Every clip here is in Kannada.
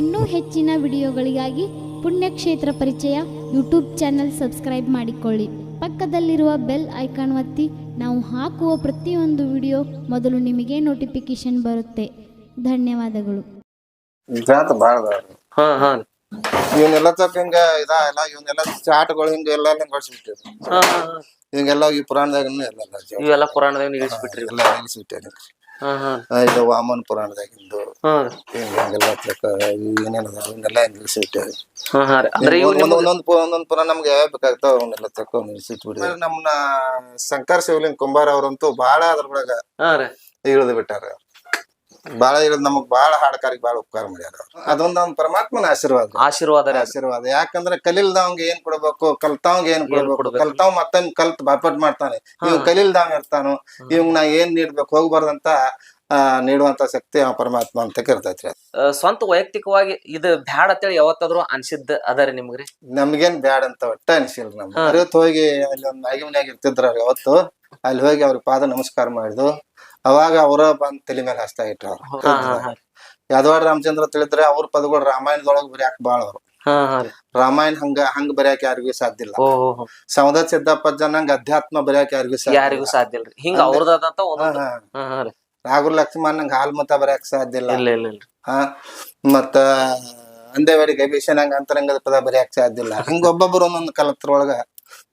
ಇನ್ನೂ ಹೆಚ್ಚಿನ ವಿಡಿಯೋಗಳಿಗಾಗಿ ಪುಣ್ಯಕ್ಷೇತ್ರ ಪರಿಚಯ ಯೂಟ್ಯೂಬ್ ಚಾನೆಲ್ ಸಬ್ಸ್ಕ್ರೈಬ್ ಮಾಡಿಕೊಳ್ಳಿ. ಪಕ್ಕದಲ್ಲಿರುವ ಬೆಲ್ ಐಕಾನ್ ಒತ್ತಿ ನಾವು ಹಾಕುವ ಪ್ರತಿಯೊಂದು ವಿಡಿಯೋ ಮೊದಲು ನಿಮಗೆ ನೋಟಿಫಿಕೇಶನ್ ಬರುತ್ತೆ. ಧನ್ಯವಾದಗಳು. ಜಾತ ಹಾ ಹಾ ಇವನ್ನೆಲ್ಲ ತಪ್ಪ ಹಿಂಗ ಇದ ಎಲ್ಲ ಇವನ್ನೆಲ್ಲ ಚಾಟ್ಗಳು ಹಿಂಗ ಎಲ್ಲ ಹೊಡ್ಸ್ಬಿಟ್ಟಿರಿ ಹಾ ಹಾ ಹಾ. ಹಿಂಗೆಲ್ಲ ಈ ಪುರಾಣದಾಗ ಎಲ್ಲ ಇವೆಲ್ಲ ಪುರಾಣದಾಗ ನಿಲ್ಲಿಸ್ಬಿಟ್ರಿ. ಎಲ್ಲ ಆ, ಇದು ವಾಮನ ಪುರಾಣದಾಗಿಂದು ಹಿಂಗೆಲ್ಲ ಏನೇನದ ರೀ. ಅಂದ್ರೆ ಇವು ಒಂದೊಂದ್ ಒಂದೊಂದ್ ಪುರಾಣ ನಮ್ಗೆ ಯಾವ ಬೇಕಾಗ್ತಾವ ಅವನ್ನೆಲ್ಲ ತಕ್ಕ ನಿಲ್ಲಿಸಿಟ್ಬಿಡಿ ನಮ್ಮನ್ನ ಶಂಕರ್ ಶಿವಲಿಂಗ್ ಕುಂಬಾರ ಅವ್ರಂತೂ ಬಹಳ ಅದ್ರೊಳಗ ಒಳಗ ಇಳಿದು ಬಿಟ್ಟಾರ. ಬಾಳ ಇರೋದು ನಮಗ್ ಬಾಳ ಹಾಡಕಾರಿಗೆ ಬಾಳ ಉಪಕಾರ ಮಾಡ್ಯಾರ ಅದೊಂದ್ ಅವ್ನ್ ಪರಮಾತ್ಮನ ಆಶೀರ್ವಾದ. ಆಶೀರ್ವಾದ ರೀ ಆಶೀರ್ವಾದ. ಯಾಕಂದ್ರೆ ಕಲಿಲ್ದವಂಗ ಏನ್ ಕೊಡ್ಬೇಕು? ಕಲ್ತವಂಗ ಏನ್ ಕೊಡ್ಬೇಕು? ಕೊಡ್ಬೇಕು? ಕಲ್ತಾವ್ ಮತ್ತೊಂದ್ ಕಲ್ತ್ ಬಾಪಟ್ ಮಾಡ್ತಾನೆ. ಇವ್ ಕಲಿಲ್ದವ ಇರ್ತಾನು. ಇವಂಗ್ ನಾ ಏನ್ ನೀಡ್ಬೇಕು? ಹೋಗ್ಬಾರ್ದಂತ ಆ ನೀಡುವಂತ ಶಕ್ತಿ ಆ ಪರಮಾತ್ಮ ಅಂತ ಇರ್ತೈತ್ರಿ ಆ, ಸ್ವಂತ ವೈಯಕ್ತಿಕವಾಗಿ ಇದು ಬ್ಯಾಡ ಅಂತೇಳಿ ಯಾವತ್ತಾದ್ರೂ ಅನ್ಸಿದ್ದ ಅದಾರಿ ನಿಮ್ಗ್ರಿ ನಮ್ಗೇನ್ ಬ್ಯಾಡ ಅಂತ ಒಟ್ಟ ಅನ್ಸಿಲ್ರಿ ನಮ್ ಅರಿವತ್ ಹೋಗಿ ಅಲ್ಲಿ ಒಂದ್ ಮ್ಯಾಗಿ ಮನ್ಯಾಗ ಇರ್ತಿದ್ರ ಅವತ್ತು ಅಲ್ಲಿ ಹೋಗಿ ಅವ್ರ ಪಾದ ನಮಸ್ಕಾರ ಮಾಡಿದ್ವು ಅವಾಗ ಅವರ ಬಂದ್ ತಲೆ ಮೇಲೆ ಹಸ್ತಾ ಇಟ್ರ ಅವ್ರು. ಯಾದವಾಡ ರಾಮಚಂದ್ರ ತಿಳಿದ್ರೆ ಅವ್ರ ಪದಗಳು ರಾಮಾಯಣದೊಳಗ ಬರೆಯಾಕ ಬಾಳ ಅವ್ರು. ರಾಮಾಯಣ ಹಂಗ ಹಂಗ ಬರೆಯಾಕ ಯಾರಿಗೂ ಸಾಧ್ಯ ಇಲ್ಲ. ಸಮದ ಸಿದ್ದಪ್ಪ ನಂಗ ಅಧ್ಯಾತ್ಮ ಬರೆಯಾಕ ಯಾರಿಗೂ ಯಾರಿಗೂ ಸಾಧ್ಯ ಇಲ್ರಿ. ಹಿಂಗ ಅವ್ರದಾದಂತ ರಾಘು ಲಕ್ಷ್ಮಣ್ ನಂಗ ಹಾಲ್ ಮತ ಬರೆಯಾಕ ಸಾಧ್ಯ ಇಲ್ಲ. ಇಲ್ಲ ಇಲ್ಲ ಇಲ್ಲ. ಹಂಗ ಮತ್ತ ಅಂತರಂಗದ ಪದ ಬರೆಯಾಕ ಸಾಧ್ಯ ಇಲ್ಲ. ಹಿಂಗ ಒಬ್ಬೊಬ್ರು ಒಂದೊಂದು ಕಲತ್ರೊಳಗ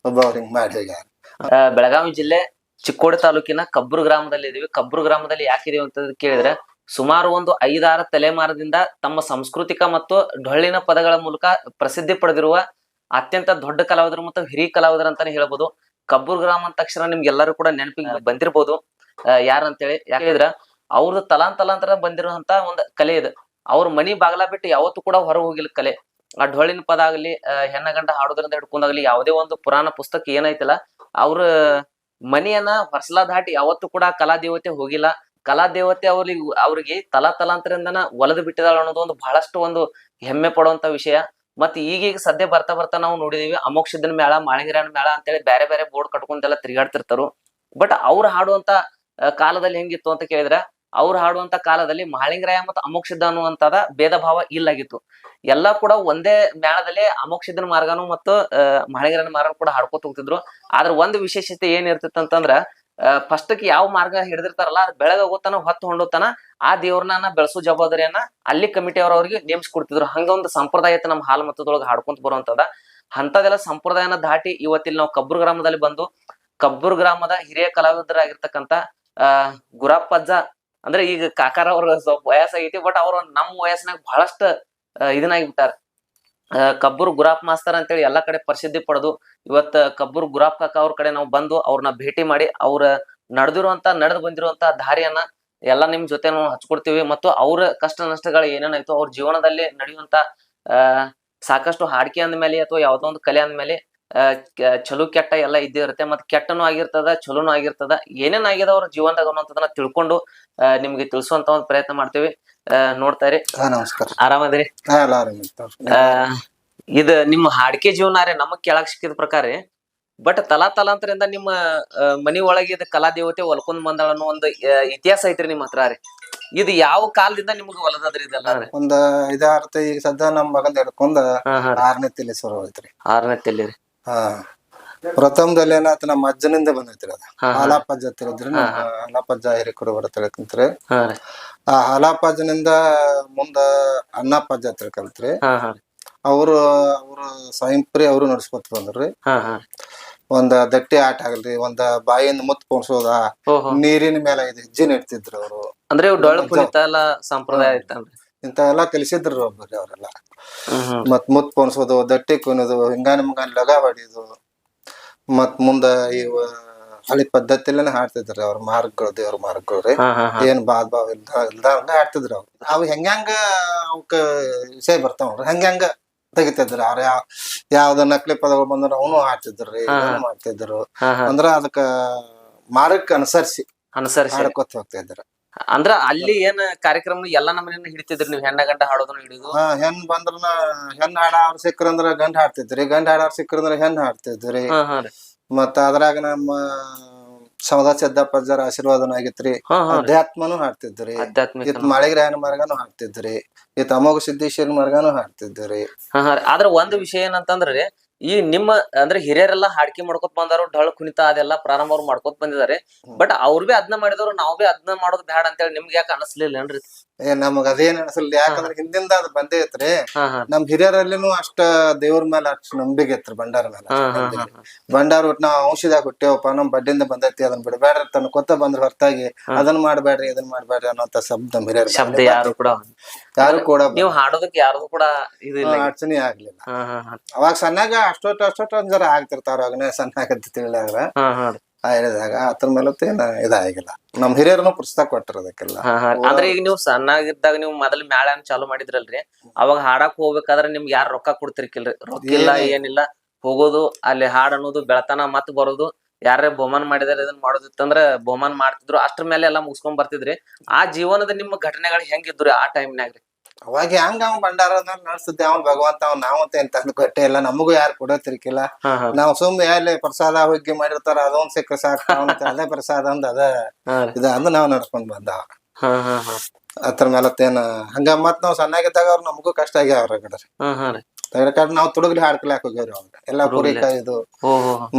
ಒಳಗ ಹಿಂಗ್ ಮಾಡಿ ಹೋಗ್ಯಾರ. ಬೆಳಗಾವಿ ಜಿಲ್ಲೆ ಚಿಕ್ಕೋಡಿ ತಾಲೂಕಿನ ಕಬ್ಬೂರು ಗ್ರಾಮದಲ್ಲಿ ಇದೀವಿ. ಕಬ್ಬೂರು ಗ್ರಾಮದಲ್ಲಿ ಯಾಕಿದೀವಿ ಅಂತ ಕೇಳಿದ್ರೆ ಸುಮಾರು ಒಂದು ಐದಾರು ತಲೆಮಾರದಿಂದ ತಮ್ಮ ಸಾಂಸ್ಕೃತಿಕ ಮತ್ತು ಡೊಳ್ಳಿನ ಪದಗಳ ಮೂಲಕ ಪ್ರಸಿದ್ಧಿ ಪಡೆದಿರುವ ಅತ್ಯಂತ ದೊಡ್ಡ ಕಲಾವಿದರು ಮತ್ತು ಹಿರಿಯ ಕಲಾವಿದರು ಅಂತಾನೆ ಹೇಳ್ಬೋದು. ಕಬ್ಬೂರು ಗ್ರಾಮ ಅಂದ ತಕ್ಷಣ ನಿಮ್ಗೆಲ್ಲರೂ ಕೂಡ ನೆನಪಿಗೆ ಬಂದಿರ್ಬೋದು. ಹೇಳಿ ಯಾರಂತೇಳಿ? ಯಾಕಂದ್ರ ಅವ್ರದ್ದು ತಲಾಂತಲಾಂತರ ಬಂದಿರುವಂತ ಒಂದು ಕಲೆ ಇದು. ಅವ್ರ ಮನಿ ಬಾಗಲ ಬಿಟ್ಟು ಯಾವತ್ತೂ ಕೂಡ ಹೊರ ಹೋಗಿಲ್ಲ ಕಲೆ. ಆ ಡೊಳ್ಳಿನ ಪದ ಆಗ್ಲಿ ಹೆಣ್ಣ ಗಂಡ ಹಾಡೋದ್ರಿಂದ ಹಿಡ್ಕೊಂಡಾಗ್ಲಿ ಯಾವುದೇ ಒಂದು ಪುರಾಣ ಪುಸ್ತಕ ಏನೈತಲ್ಲ. ಅವ್ರ ಮನೆಯನ್ನ ಹೊರಸಲ ದಾಟಿ ಯಾವತ್ತೂ ಕೂಡ ಕಲಾ ದೇವತೆ ಹೋಗಿಲ್ಲ. ಕಲಾ ದೇವತೆ ಅವ್ರಿಗೆ ಅವ್ರಿಗೆ ತಲಾ ತಲಾಂತರಿಂದನ ಒಲದು ಬಿಟ್ಟಿದಾಳ ಅನ್ನೋದು ಒಂದು ಬಹಳಷ್ಟು ಒಂದು ಹೆಮ್ಮೆ ಪಡುವಂತ ವಿಷಯ. ಮತ್ತೆ ಈಗೀಗ ಸದ್ಯ ಬರ್ತಾ ಬರ್ತಾ ನಾವು ನೋಡಿದೀವಿ, ಅಮೋಕ್ಷದನ ಮೇಳ ಮಾಳಿಂಗರಾಯನ ಮೇಳ ಅಂತೇಳಿ ಬೇರೆ ಬೇರೆ ಬೋರ್ಡ್ ಕಟ್ಕೊಂಡೆಲ್ಲ ತಿರುಗಾಡ್ತಿರ್ತಾರು. ಬಟ್ ಅವ್ರು ಹಾಡುವಂತ ಕಾಲದಲ್ಲಿ ಹೆಂಗಿತ್ತು ಅಂತ ಕೇಳಿದ್ರೆ ಅವ್ರು ಹಾಡುವಂತ ಕಾಲದಲ್ಲಿ ಮಾಳಿಂಗರಾಯ ಮತ್ತು ಅಮೋಕ್ಷಿದ್ದ ಅನ್ನುವಂತದ ಭೇದ ಭಾವ ಇಲ್ಲಾಗಿತ್ತು. ಎಲ್ಲಾ ಕೂಡ ಒಂದೇ ಮೇಳದಲ್ಲಿ ಅಮೋಕ್ಷಿದ್ದನ ಮಾರ್ಗನು ಮತ್ತು ಅಹ್ ಮಾಳಿಂಗರಾಯನ ಮಾರ್ಗ ಕೂಡ ಹಾಡ್ಕೊತ ಹೋಗ್ತಿದ್ರು. ಆದ್ರ ಒಂದು ವಿಶೇಷತೆ ಏನ್ ಇರ್ತಿತ್ತು ಅಂತಂದ್ರ ಫಸ್ಟ್ ಯಾವ ಮಾರ್ಗ ಹಿಡಿದಿರ್ತಾರಲ್ಲ, ಅದ್ ಬೆಳಗಾಗೋತನ ಹೊತ್ತು ಹೊಂಡೋತನ, ಆ ದೇವ್ರನ್ನ ಬೆಳೆಸೋ ಜವಾಬ್ದಾರಿಯನ್ನ ಅಲ್ಲಿ ಕಮಿಟಿ ಅವ್ರಿಗೆ ನೇಮಿಸ್ಕೊಡ್ತಿದ್ರು. ಹಂಗ ಒಂದು ಸಂಪ್ರದಾಯ ನಮ್ಮ ಹಾಲು ಮತದೊಳಗೆ ಹಾಡ್ಕೊಂತ ಬರುವಂತದ. ಅಂತದೆಲ್ಲ ಸಂಪ್ರದಾಯನ ದಾಟಿ ಇವತ್ತಿಲ್ಲಿ ನಾವು ಕಬ್ಬೂರು ಗ್ರಾಮದಲ್ಲಿ ಬಂದು, ಕಬ್ಬೂರು ಗ್ರಾಮದ ಹಿರಿಯ ಕಲಾವಿದರಾಗಿರ್ತಕ್ಕಂಥ ಅಹ್ ಗುರಪ್ಪಜ್ಜ ಅಂದ್ರೆ ಈಗ ಕಾಕಾರ ಅವ್ರ ಸ್ವಲ್ಪ ವಯಸ್ಸಾಗೈತಿ ಬಟ್ ಅವ್ರ ನಮ್ಮ ವಯಸ್ಸಿನಾಗ ಬಹಳಷ್ಟು ಇದನ್ನಾಗಿ ಬಿಟ್ಟಾರ. ಕಬ್ಬರ್ ಗುರಾಪ್ ಮಾಸ್ತರ್ ಅಂತೇಳಿ ಎಲ್ಲಾ ಕಡೆ ಪ್ರಸಿದ್ಧಿ ಪಡೆದು ಇವತ್ತ ಕಬ್ಬರ್ ಗುರಾಪ್ ಕಾಕ ಅವ್ರ ಕಡೆ ನಾವು ಬಂದು ಅವ್ರನ್ನ ಭೇಟಿ ಮಾಡಿ ಅವ್ರ ನಡೆದಿರುವಂತ, ನಡೆದು ಬಂದಿರುವಂತ ದಾರಿಯನ್ನ ಎಲ್ಲ ನಿಮ್ ಜೊತೆ ನಾವು ಹಚ್ಕೊಡ್ತೀವಿ ಮತ್ತು ಅವ್ರ ಕಷ್ಟ ನಷ್ಟಗಳು ಏನೇನಾಯ್ತು ಅವ್ರ ಜೀವನದಲ್ಲಿ ನಡೆಯುವಂತ ಸಾಕಷ್ಟು ಹಾಡಿಕೆ ಅಂದ್ಮೇಲೆ ಅಥವಾ ಯಾವ್ದೋ ಒಂದು ಕಲೆ ಅಂದ್ಮೇಲೆ ಚಲೋ ಕೆಟ್ಟ ಎಲ್ಲ ಇದ್ದೇ ಇರುತ್ತೆ ಮತ್ತೆ ಕೆಟ್ಟನು ಆಗಿರ್ತದ ಚಲೋನು ಆಗಿರ್ತದ ಏನೇನ್ ಆಗ್ಯದ ಅವ್ರ ಜೀವನದಾಗ ಅನ್ನೋಂಥದನ್ನ ತಿಳ್ಕೊಂಡು ನಿಮ್ಗೆ ತಿಳಿಸುವಂತ ಒಂದ್ ಪ್ರಯತ್ನ ಮಾಡ್ತೀವಿ. ಆ, ನೋಡ್ತಾ ಇರಿ. ಹಾ ನಮಸ್ಕಾರ. ಆರಾಮದಿರಿ? ಇದ ನಿಮ್ಮ ಹಾಡಿಕೆ ಜೀವನ ರೀ ನಮಗ್ ಕೇಳಕ್ ಸಿಕ್ಕಿದ ಪ್ರಕಾರ ಬಟ್ ತಲಾ ತಲಾಂತರಿಂದ ನಿಮ್ಮ ಮನಿ ಒಳಗೆ ಇದ್ ಕಲಾ ದೇವತೆ ಒಲ್ಕೊಂಡ್ ಬಂದಾಳ ಅನ್ನೋ ಒಂದು ಇತಿಹಾಸ ಐತ್ರಿ ನಿಮ್ಮ ಹತ್ರ ರೀ. ಇದು ಯಾವ ಕಾಲದಿಂದ ನಿಮ್ಗೆ ಒಲದದ್ರಿ ಇದೆಲ್ಲ ಒಂದು ಐದಾರು ಈಗ ಸದ್ಯ ನಮ್ ಮಗಂದ ಹಿಡ್ಕೊಂಡ್ ಆರನೇ ತಿಳಿ ಶುರು ಹೋಯ್ತ್ರಿ ಆರನೇ ರೀ. ಹಾ. ಪ್ರಥಮದಲ್ಲಿ ಏನಾಯ್ತು? ನಮ್ಮ ಅಜ್ಜನಿಂದ ಬಂದೈತ್ರಿ ಅದ. ಹಾಲಾಪಜ್ಜ ನಮ್ಮ ಹಾಲಾಪಜ್ಜ ಹಿರಿಕರು ಬರ ತಿಳ್ಕಂತ್ರಿ ಹಾ. ಆ ಹಾಲಾಪಜ್ಜನಿಂದ ಮುಂದ ಅನ್ನಪ್ಪಜ್ಜ ಹತ್ರ ಕಲ್ತ್ರಿ. ಅವರು ಅವರು ಸ್ವಯಂಪ್ರಿ ಅವರು ನಡ್ಸ್ಕೊತ ಬಂದ್ರಿ. ಒಂದ ದಟ್ಟಿ ಆಟ ಆಗಲ್ರಿ. ಒಂದ ಬಾಯಿಂದ ಮುತ್ ಪೋಣಿಸೋದ ನೀರಿನ ಮೇಲೆ ಇದು ಹೆಜ್ಜೆ ನೆಡ್ತಿದ್ರು ಅವರು. ಅಂದ್ರೆ ಡೊಳ್ಳು ಕುಣಿತ ಎಲ್ಲ ಸಂಪ್ರದಾಯ ಐತನ್ರಿ ಇಂಥವೆಲ್ಲ ಕಲಿಸಿದ್ರು ಒಬ್ಬರಿ ಅವರೆಲ್ಲ. ಮತ್ ಮುತ್ ಪೋಣಿಸೋದು ದಟ್ಟಿ ಕುಣಿದು ಹಿಂಗಾನ ಮುಂಗಾನ ಲಗ ಹೊಡಿಯೋದು. ಮತ್ ಮುಂದ ಇವ ಹಳಿ ಪದ್ಧತಿಲೇನೆ ಹಾಡ್ತಿದ್ರಿ ಅವ್ರ ಮಾರ್ಗಗಳು ದೇವ್ರ ಮಾರ್ಗಗಳು ರೀ. ಏನ್ ಬಾದ್ ಬಾವ್ ಇಲ್ದ ಇಲ್ದಂಗ ಹಾಡ್ತಿದ್ರು ಅವ್ರು. ಅವ್ ಹೆಂಗ್ಯಾಂಗ ಅವಕ್ಕ ವಿಷಯ ಬರ್ತಾವ್ರಿ ಹೆಂಗ ತೆಗಿತಿದ್ರು. ಅವ್ರ ಯಾವ ಯಾವ್ದ ನಕಲಿ ಪದಗಳು ಬಂದ್ರ ಅವನು ಹಾಡ್ತಿದ್ರಿ ರೀ ಮಾಡ್ತಿದ್ರು. ಅಂದ್ರ ಅದಕ್ಕ ಮಾರ್ಗಕ್ಕೆ ಅನುಸರಿಸಿ ಅನುಸರಿಸಿ. ಹಾಡ್ಕೊತ ಹೋಗ್ತಾ ಇದ್ರ ಅಂದ್ರ ಅಲ್ಲಿ ಏನ್ ಕಾರ್ಯಕ್ರಮ ಎಲ್ಲಾ ನಮ್ಮನ್ನ ಹಿಡಿತಿದ್ರಿ ನೀವು? ಹೆಣ್ಣ ಗಂಡ ಹಾಡೋದನ್ನ ಹಿಡಿದು? ಹಾ ಹೆಣ್ ಬಂದ್ರನ ಹೆಣ್ ಹಾಡವ್ರ ಸಿಕ್ಕ್ರಂದ್ರ ಗಂಡ ಹಾಡ್ತಿದ್ರಿ. ಗಂಡ್ ಹಾಡವ್ರ ಸಿಕ್ಕ್ರಂದ್ರ ಹೆಣ್ ಹಾಡ್ತಿದ್ರಿ. ಮತ್ತ ಅದ್ರಾಗ ನಮ್ಮ ಸೌದಾ ಸಿದ್ದಪ್ಪಜ್ಜರ ಆಶೀರ್ವಾದನ ಆಗಿತ್ರಿ. ಅಧ್ಯಾತ್ಮನು ಹಾಡ್ತಿದ್ರಿ. ಇತ್ ಮಾಳಿಗ್ರಾಯನ ಮಾರ್ಗನು ಹಾಡ್ತಿದ್ರಿ. ಇತ್ ಅಮೋಘ ಸಿದ್ದೇಶ್ವರ ಮಾರ್ಗನು ಹಾಡ್ತಿದ್ರಿ. ಆದ್ರ ಒಂದ್ ವಿಷಯ ಏನಂತಂದ್ರಿ ಈ ನಿಮ್ಮ ಅಂದ್ರೆ ಹಿರಿಯರೆಲ್ಲ ಹಾಡ್ಕಿ ಮಾಡ್ಕೊತ ಬಂದಾರು ಢಳ ಕುಣಿತ ಅದೆಲ್ಲ ಪ್ರಾರಂಭ ಅವ್ರು ಮಾಡ್ಕೊತ ಬಂದಿದ್ದಾರೆ. ಬಟ್ ಅವ್ರು ಬಿ ಅದ್ನ ಮಾಡಿದವ್ರು ನಾವ್ ಬಿ ಅದ್ನ ಮಾಡೋದು ಬ್ಯಾಡ ಅಂತೇಳಿ ನಿಮ್ಗೆ ಯಾಕೆ ಅನಸ್ಲಿಲ್ಲ ಏನ್ರಿ? ಏ ನಮಗ ಅದೇನ್ ಅನ್ಸಲ್ಲ ಯಾಕಂದ್ರ ಹಿಂದಿಂದ ಅದ್ ಬಂದೇ ಐತ್ರಿ. ನಮ್ ಹಿರಿಯರಲ್ಲಿನೂ ಅಷ್ಟ ದೇವ್ರ ಮೇಲೆ ಅಷ್ಟ್ ನಂಬಿಕೆ ಐತ್ರಿ ಬಂಡಾರ ಮೇಲೆ ಒಟ್ಟು ಭಂಡಾರ ಒಟ್ ನಾವ್ ಔಷಧ ಕೊಟ್ಟೇವಪ್ಪ ನಮ್ ಬಡ್ಡಿಂದ ಬಂದೈತಿ ಅದನ್ನ ಬಿಡಬೇಡ್ರಿ ತನ್ನ ಕೊತ್ತ ಬಂದ್ರ ಹೊರತಾಗಿ. ಅದನ್ನ ಮಾಡ್ಬೇಡ್ರಿ ಇದನ್ನ ಮಾಡ್ಬೇಡ್ರಿ ಅನ್ನೋಂತ ಶಬ್ದ ನಮ್ ಹಿರಿಯರ್ ಶಬ್ದ ಯಾರು ಕೂಡ ಯಾರು ಕೂಡ ನೀವು ಹಾಡೋದಕ್ಕೆ ಯಾರು ಕೂಡ ಇದು ಇಲ್ಲ. ಅಡಚಣೆ ಆಗ್ಲಿಲ್ಲ. ಅವಾಗ ಸಣ್ಣಾಗ ಅಷ್ಟೊಟ್ಟು ಅಷ್ಟೊಟ್ಟು ಒಂದ್ ಜರ ಆಗ್ತಿರ್ತಾರ ಅವಾಗನೇ ಸಣ್ಣಾಗ ತಿಳಿದಾಗ. ಹೇಳಿದಾಗ ಅದ್ರ ಮೇಲೆ ಇದಾಗಿಲ್ಲ. ನಮ್ ಹಿರಿಯರನು ಪುಸ್ತಕ ಕೊಟ್ಟರು ಅದಕ್ಕೆಲ್ಲ. ಅಂದ್ರೆ ಈಗ ನೀವು ಸಣ್ಣಾಗಿದ್ದಾಗ ನೀವು ಮೊದಲ ಮೇಳ ಚಾಲು ಮಾಡಿದ್ರಲ್ರಿ? ಅವಾಗ ಹಾಡಕ್ ಹೋಗ್ಬೇಕಾದ್ರೆ ನಿಮ್ಗೆ ಯಾರು ರೊಕ್ಕ ಕೊಡ್ತಿರ್ಕಿಲ್ರಿ? ರೊಕ್ಕ ಇಲ್ಲ ಏನಿಲ್ಲ. ಹೋಗೋದು ಅಲ್ಲಿ ಹಾಡ್ ಅನ್ನೋದು ಬೆಳತನ ಮತ್ ಬರೋದು ಯಾರೇ ಬಹುಮಾನ ಮಾಡಿದಾರೆ ಇದನ್ನ ಮಾಡೋದಿತ್ತಂದ್ರ ಬಹುಮಾನ ಮಾಡ್ತಿದ್ರು. ಅಷ್ಟ್ರ ಮೇಲೆ ಎಲ್ಲಾ ಮುಗಿಸ್ಕೊಂಡ್ ಬರ್ತಿದ್ರಿ. ಆ ಜೀವನದ ನಿಮ್ಮ ಘಟನೆಗಳು ಹೆಂಗಿದ್ರು ಆ ಟೈಮ್ನಾಗ ಅವಾಗ ಹೆಂಗ ಅವ್ ಭಂಡಾರ ನಡ್ಸುತ್ತೆ ಅವ್ ಭಗವಂತ ಅವ್ನ ನಾವಂತ ಏನ್ ತಂದು ಕೊಟ್ಟೆ ಇಲ್ಲ ನಮಗೂ ಯಾರು ಕೊಡೋತಿರ್ಕಿಲ್ಲ ನಾವ್ ಸುಮ್ಮನೆ ಅಲ್ಲಿ ಪ್ರಸಾದ ಹೋಗಿ ಮಾಡಿರ್ತಾರ ಅದೊಂದ್ ಸಿಕ್ಕ ಸಾಕು ಅದೇ ಪ್ರಸಾದ ಅಂದ್ ಅದ. ಇದ ಅಂದ್ ನಾವ್ ನಡ್ಸ್ಕೊಂಡ್ ಬಂದ ಅದ್ರ ಮೇಲತ್ತೇನ ಹಂಗ ಮತ್ ನಾವ್ ಸಣ್ಣಾಗಿದ್ದಾಗ ಅವ್ರ ನಮಗೂ ಕಷ್ಟ ಆಗ್ಯಾವ್ರ ಕಡೆ ಹಾ ಹಾ ರೀ ತಗಡಕಾಡ್ ನಾವ್ ತುಡುಗ್ಲಿ ಹಾಡ್ಕೊಳಕ್ ಹೋಗ್ಯಾವ್ರಿ ಅವಾಗ ಎಲ್ಲಾ ಇದು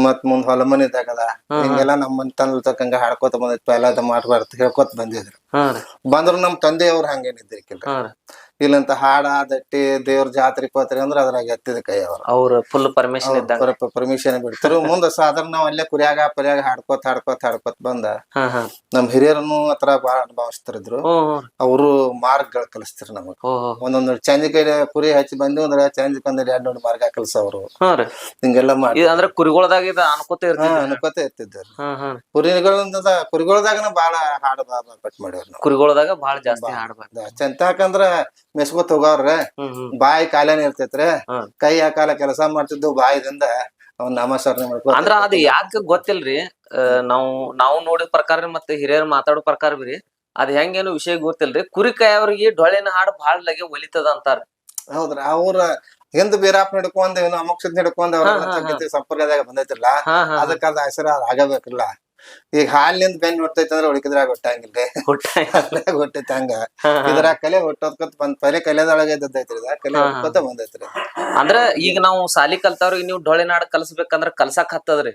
ಮತ್ ಮುಂದ್ ಹೊಲ ಮನಿ ತಗದ ಹಿಂಗೆಲ್ಲಾ ನಮ್ಮ ಮನಿ ತಂದ್ ತಕ್ಕಂಗ ಹಾಡ್ಕೋತ ಬಂದಿತ್ತು ಎಲ್ಲ ಮಾಡ್ಬಾರ್ದು ಹೇಳ್ಕೊತ ಬಂದಿದ್ರು. ಬಂದ್ರು ನಮ್ ತಂದೆಯವ್ರ ಹಂಗೇನಿದ್ರಿಕಿಲ್ರಿ ಹಾ ರೀ. ಇಲ್ಲಂತ ಹಾಡ ದಟ್ಟಿ ದೇವ್ರ ಜಾತ್ರೆ ಪಾತ್ರೆ ಅಂದ್ರ ಅದ್ರಾಗ ಎತ್ತಿದ ಕೈ ಅವ್ರ. ಅವ್ರ ಫುಲ್ ಪರ್ಮಿಷನ್ ಇದ್ದಾಗ. ಪರ್ಮಿಷನ್ ಬಿಡ್ತಾರ ಮುಂದ ಸಾಧಾರಣ ನಾವ್ ಅಲ್ಲೇ ಕುರಿಯಾಗ ಪರ್ಯಾಗ ಹಾಡ್ಕೋತ ಹಾಡ್ಕೋತ ಹಾಡ್ಕೋತ ಬಂದ. ನಮ್ ಹಿರಿಯರನ್ನು ಆತರ ಬಾಳ ಅನುಭವಿಸ್ತಿದ್ರು. ಅವರು ಮಾರ್ಗಗಳು ಕಲಿಸ್ತಾರ ನಮಗ್. ಒಂದೊಂದು ಚಂದಿ ಕೈ ಕುರಿ ಹಚ್ಚಿ ಬಂದು ಅಂದ್ರ ಚಂದಿ ಬಂದ್ರೆ ಎರಡ್ ನೋಡಿ ಮಾರ್ಗ ಕಲಸ ಅವರು ಹಿಂಗೆಲ್ಲ ಮಾಡಿ. ಅಂದ್ರೆ ಕುರಿಗೊಳದಾಗ ಇದು ಅನ್ಕೋತ ಅನ್ಕೋತ ಇರ್ತಿದ್ರು ಕುರಿಗಳಿಂದ ಕುರಿಗೊಳದಾಗನ ಬಾಳ ಹಾಡ್ ಕಟ್ ಮಾಡ್ಯಾರ ಕುರಿಗಳದಾಗ ಬಹಳ ಜಾಸ್ತಿ ಹಾಡ್ಬೇಕು ಚಂತಾಕಂದ್ರ ಮೆಸ್ಕೋತ್ ಹೋಗವ್ರ ಬಾಯಿ ಕಾಲೇನ ಇರ್ತೈತ್ರಿ. ಕೈ ಆ ಕಾಲ ಕೆಲಸ ಮಾಡ್ತಿದ್ದು ಬಾಯಿದಿಂದ ಅವ್ನ ನಾಮಸ್ಮರಣೆ ಮಾಡ್ಕೊ ಅಂದ್ರ ಅದ್ ಯಾಕ ಗೊತ್ತಿಲ್ರಿ ನಾವು ನಾವು ನೋಡಿದ ಪ್ರಕಾರ ಮತ್ತೆ ಹಿರಿಯರು ಮಾತಾಡೋ ಪ್ರಕಾರ ಬಿರಿ ಅದ್ ಹೆಂಗೇನು ವಿಷಯ ಗೊತ್ತಿಲ್ರಿ. ಕುರಿ ಕಾಯವ್ರಿಗೆ ಡೊಳ್ಳಿನ ಹಾಡು ಬಹಳ ಲಗೆ ಒಲಿತದ ಅಂತಾರ. ಹೌದ್ರ ಅವ್ರ ಹಿಂದ್ ಬೀರಾಪ್ ಹಿಡ್ಕೊಂಡ್ ಇವ್ನು ಅಮೋಕ್ಷದ್ ಹಿಡ್ಕೊಂಡ್ ಅವ್ರ. ಸಂಪ್ರದಾಯದಾಗ ಬಂದೈತಿಲ್ಲ. ಅದಕ್ಕ ಅದ ಆಶೀರ್ವಾದ ಆಗಬೇಕಿಲ್ಲ. ಈಗ ಹಾಲಿನಿಂದ ಬೆನ್ ಹೊಟ್ಟೈತೆ ಅಂದ್ರೆ ಉಳಿಕಿದ್ರಾಗ ಹೊಟ್ಟಂಗಿಲ್ರಿ. ಹೊಟ್ಟೈತೆ ಹೊಟ್ಟೈತಿ ಹಂಗ. ಇದ್ರಾಗ ಕಲೆ ಹೊಟ್ಟೋದ್ಕೊತ ಬಂದ್ ಪೈಲೆ ಕಲೆದೊಳಗೆ ಇದ್ದೈತ್ರಿ ಇದ. ಕಲೆ ಹಾ, ಹಾ. ಬಂದೈತ್ರಿ. ಅಂದ್ರ ಈಗ ನಾವು ಸಾಲಿ ಕಲ್ತವ್ರಿಗೆ ನೀವು ಡೊಳ್ಳಿನ ಹಾಡು ಕಲ್ಸ್ಬೇಕಂದ್ರ ಕಲ್ಸಕ್ ಹತ್ತದ್ರಿ.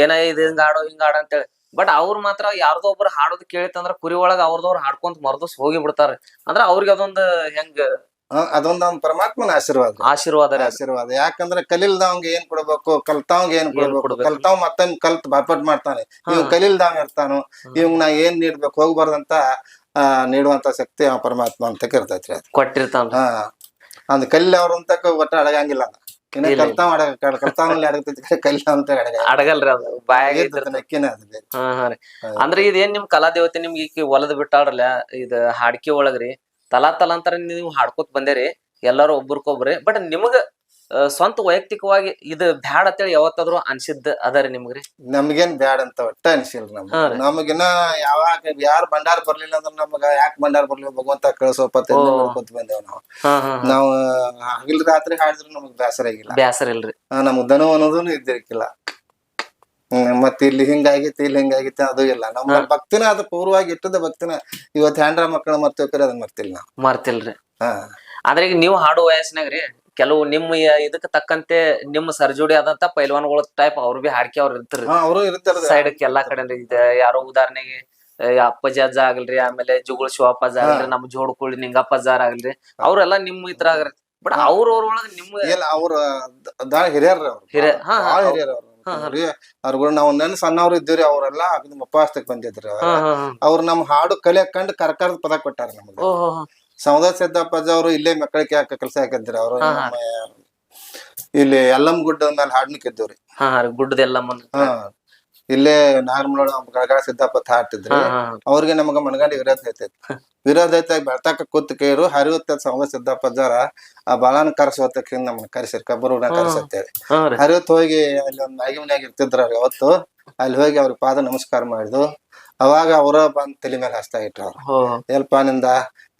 ಏನ ಇದ್ ಹಿಂಗ ಆಡೋ ಹಿಂಗ ಆಡ ಅಂತೇಳಿ. ಬಟ್ ಅವ್ರ ಮಾತ್ರ ಯಾರ್ದೋ ಒಬ್ರು ಹಾಡೋದ್ ಕೇಳಿತಂದ್ರ ಕುರಿ ಒಳಗ ಅವ್ರದವ್ರು ಹಾಡ್ಕೊಂತ ಮರ್ದಸ್ ಹೋಗಿ ಬಿಡ್ತಾರ ಅಂದ್ರ ಅವ್ರಿಗೆ ಅದೊಂದ್ ಹೆಂಗ ಅದೊಂದ್ ಅವ್ನ ಪರಮಾತ್ಮನ ಆಶೀರ್ವಾದ. ಆಶೀರ್ವಾದ ರೀ ಆಶೀರ್ವಾದ. ಯಾಕಂದ್ರೆ ಕಲಿಲ್ದವಂಗ ಏನ್ ಕೊಡ್ಬೇಕು? ಕಲ್ತಾವಂಗ ಏನ್ ಕೊಡ್ಬೇಕು? ಕೊಡ್ಬೇಕು? ಕಲ್ತಾವ್ ಮತ್ತೊಂದ್ ಕಲ್ತ್ ಬಾಪಟ್ ಮಾಡ್ತಾನೆ. ಇವ್ ಕಲಿಲ್ದವ್ ಇರ್ತಾನು. ಇವ್ ನಾ ಏನ್ ನೀಡ್ಬೇಕು? ಹೋಗ್ಬಾರ್ದಂತ ಆ ನೀಡುವಂತ ಶಕ್ತಿ ಆ ಪರಮಾತ್ಮ ಅಂತ ಇರ್ತೈತ್ರಿ ಅದು. ಕೊಟ್ಟಿರ್ತಾನ ಹಾ. ಅಂದ್ ಕಲ್ಲಿ ಅವ್ರ ಅಂತ ಒಟ್ಟ ಅಡಗಂಗಿಲ್ಲ ಅದ. ಇನ್ನ ಇಲ್ಲ, ಕಲ್ತಾವ್ ಅಡಗ ಕಲ್ತಾವಲ್ಲಿ ಅಡಗತೈತಿ ಕಲ್ಲ ಅಂತ ಅಡಗ. ಅಡಗಲ್ರಿ ಅದು. ಬಾಯಾಗ ಇದ್ರ ನಕ್ಕಿನ ಅದು ಬೇರೆ. ಹಾ ಹಾ ರೀ. ಅಂದ್ರೆ ಇದೇನ್ ನಿಮ್ ಕಲಾ ದೇವತೆ ನಿಮ್ಗೆ ಈಕಿ ಹೊಲದ ಬಿಟ್ಟಾಳ್ರಲ್ಲ? ಇದ ಹಾಡ್ಕಿ ಒಳಗ್ರಿ. ತಲಾ ತಲಾಂತರ ನೀವು ಹಾಡ್ಕೋತ ಬಂದೇರಿ ಎಲ್ಲಾರು ಒಬ್ರಕೊಬ್ರಿ. ಬಟ್ ನಿಮಗ ಸ್ವಂತ ವೈಯಕ್ತಿಕವಾಗಿ ಇದು ಬ್ಯಾಡ ಅಂತೇಳಿ ಯಾವತ್ತಾದ್ರು ಅನ್ಸಿದ್ದ ಅದರಿ ನಿಮ್ಗ್ರಿ? ನಮ್ಗೇನ್ ಬ್ಯಾಡ ಅಂತ ಒಟ್ಟ ಅನ್ಸಿಲ್ರಿ ನಮ್ಗಿನ ಯಾವಾಗ ಯಾರು ಭಂಡಾರ ಬರ್ಲಿಲ್ಲ ಅಂದ್ರ ನಮಗ ಯಾಕೆ ಭಂಡಾರ ಬರ್ಲಿಲ್ಲ ಭಗವಂತ ಕಳ್ಸೋಪ. ನೋಡ್ಕೊತ ಬಂದೇವ್ ನಾವು. ನಾವ್ ಹಗಲ್ ರಾತ್ರಿ ಹಾಡಿದ್ರು ನಮಗ್ ಬ್ಯಾಸರ ಆಗಿಲ್ಲ ಬ್ಯಾಸರ ಇಲ್ರಿ ನಮಗ್ ಅನ್ನೋದು ಅನ್ನೋದನ್ನು ಇದ್ದಿರ್ಕಿಲ್ಲ. ಹ್ಮ್ ಮತ್ ಇಲ್ಲಿ ಹಿಂಗಾಗಿತ್ತು ಇಲ್ಲಿ ಹಿಂಗಾಗಿತ್ತು ಅದು ಇಲ್ಲ. ನಮ್ಮ ಭಕ್ತಿನ ಅದು ಪೂರ್ವವಾಗಿ ಇಟ್ಟದ ಭಕ್ತಿನ ಇವತ್ ಹ್ಯಾಂಡ್ರ ಮಕ್ಕಳು ಮರ್ತೇವ್ರಿ ಅದನ್ನ ಮರ್ತಿಲ್ಲ ನಾವು. ಮರ್ತಿಲ್ರಿ. ಹಾ. ಆದ್ರೆ ಈಗ ನೀವು ಹಾಡೋ ವಯಸ್ಸಿನಾಗ್ರಿ ಕೆಲವು ನಿಮ್ಮ ಇದಕ್ಕೆ ತಕ್ಕಂತೆ ನಿಮ್ಮ ಸರ್ಜೋಡಿ ಆದಂತ ಪೈಲ್ವಾನ್ಗಳ ಟೈಪ್ ಅವ್ರ ಬಿ ಹಾಡ್ಕಿ ಅವ್ರು ಇರ್ತಾರ ಅವರು ಇರ್ತಾರ ಸೈಡ್ ಎಲ್ಲಾ ಕಡೆ ಯಾರೋ ಉದಾಹರಣೆಗೆ ಅಜ್ಜ ಆಗಲ್ರಿ ಆಮೇಲೆ ಜುಗುಳ ಶಿವಪ್ಪ ಅಜ್ಜ ಆಗಲ್ರಿ ನಮ್ಮ ಜೋಡ್ಕೊಳ್ಳಿ ನಿಂಗಪ್ಪ ಅಜ್ಜಾರ್ ಆಗಲ್ರಿ. ಅವ್ರೆಲ್ಲಾ ನಿಮ್ಮ ಇತರ ಆಗ್ರಿ ಬಟ್ ಅವ್ರ ಒಳಗ ನಿಮ್ಮ ಅವ್ರ. ಹಿರಿಯರ್ ಹಿರಿಯರ್ ಹಾ. ಹಿರಿಯರ್ ಅವ್ರು. ಹಾ, ಅವ್ರಗಳು ನಾವ್ ನೆನ್ ಸಣ್ಣವ್ರು ಇದ್ದೀವ್ರಿ ಅವ್ರೆಲ್ಲ ಅಗದಿ ಮಪ್ಪಾಸ್ತಕ್ ಬಂದಿದ್ರಿ. ಅವ್ರು. ನಮ್ ಹಾಡು ಕಲೆ ಕಂಡು ಕರ್ಕರ್ದ ಪದ ಕೊಟ್ಟಾರ ನಮ್ಗೆ. ಓಹೋ ಸಿದ್ದಪ್ಪಾಜ ಅವರು ಇಲ್ಲೇ ಮಕ್ಕಳಿಗೆ ಹಾಕ ಕೆಲಸ ಹಾಕಿದ್ರಿ. ಅವರು. ಇಲ್ಲಿ ಎಲ್ಲಮ್ ಗುಡ್ಡದ ಮೇಲೆ ಹಾಡ್ನಿಕ್ ಇದ್ದವ್ರಿ. ಗುಡ್ಡದ ಹಾ ಇಲ್ಲೇ ನಾಗಮನೋಳ ಗಳಗಾಳ ಸಿದ್ದಪ್ಪ ಹಾಡ್ತಿದ್ರಿ. ಅವ್ರಿಗೆ ನಮಗ ಮನಗಂಡಿ ವಿರೋಧ ಐತೈತಿ ವಿರೋಧ ಐತಾಗ ಬೆಳ್ತಾಕ ಕೂತ್ ಕೇರು ಹರಿಯುತ್ತ ಸಿದ್ದಪ್ಪ ಜರ ಆ ಬಾಳನ ಕರ್ಸೋತಕ್ಕೆ ನಮ್ಮನ್ನ ಕರೆಸಿರ್ ಕಬ್ಬರುನ ಕರ್ಸತ್ತೇಳಿ. ಹಾ ರೀ. ಹರಿವತ್ ಹೋಗಿ ಅಲ್ಲಿ ಒಂದ್ ನಾಗಿ ಮನ್ಯಾಗ ಇರ್ತಿದ್ರ ಅವ್ರ ಯಾವತ್ತು ಅಲ್ಲಿ ಹೋಗಿ ಅವ್ರ ಪಾದ ನಮಸ್ಕಾರ ಮಾಡಿದ್ವು ಅವಾಗ ಅವರ ಬಂದ್ ತಲೆ ಮೇಲೆ ಹಸ್ತ ಇಟ್ರ ಅವ್ರು. ಎಲ್ಪ ನಿಂದ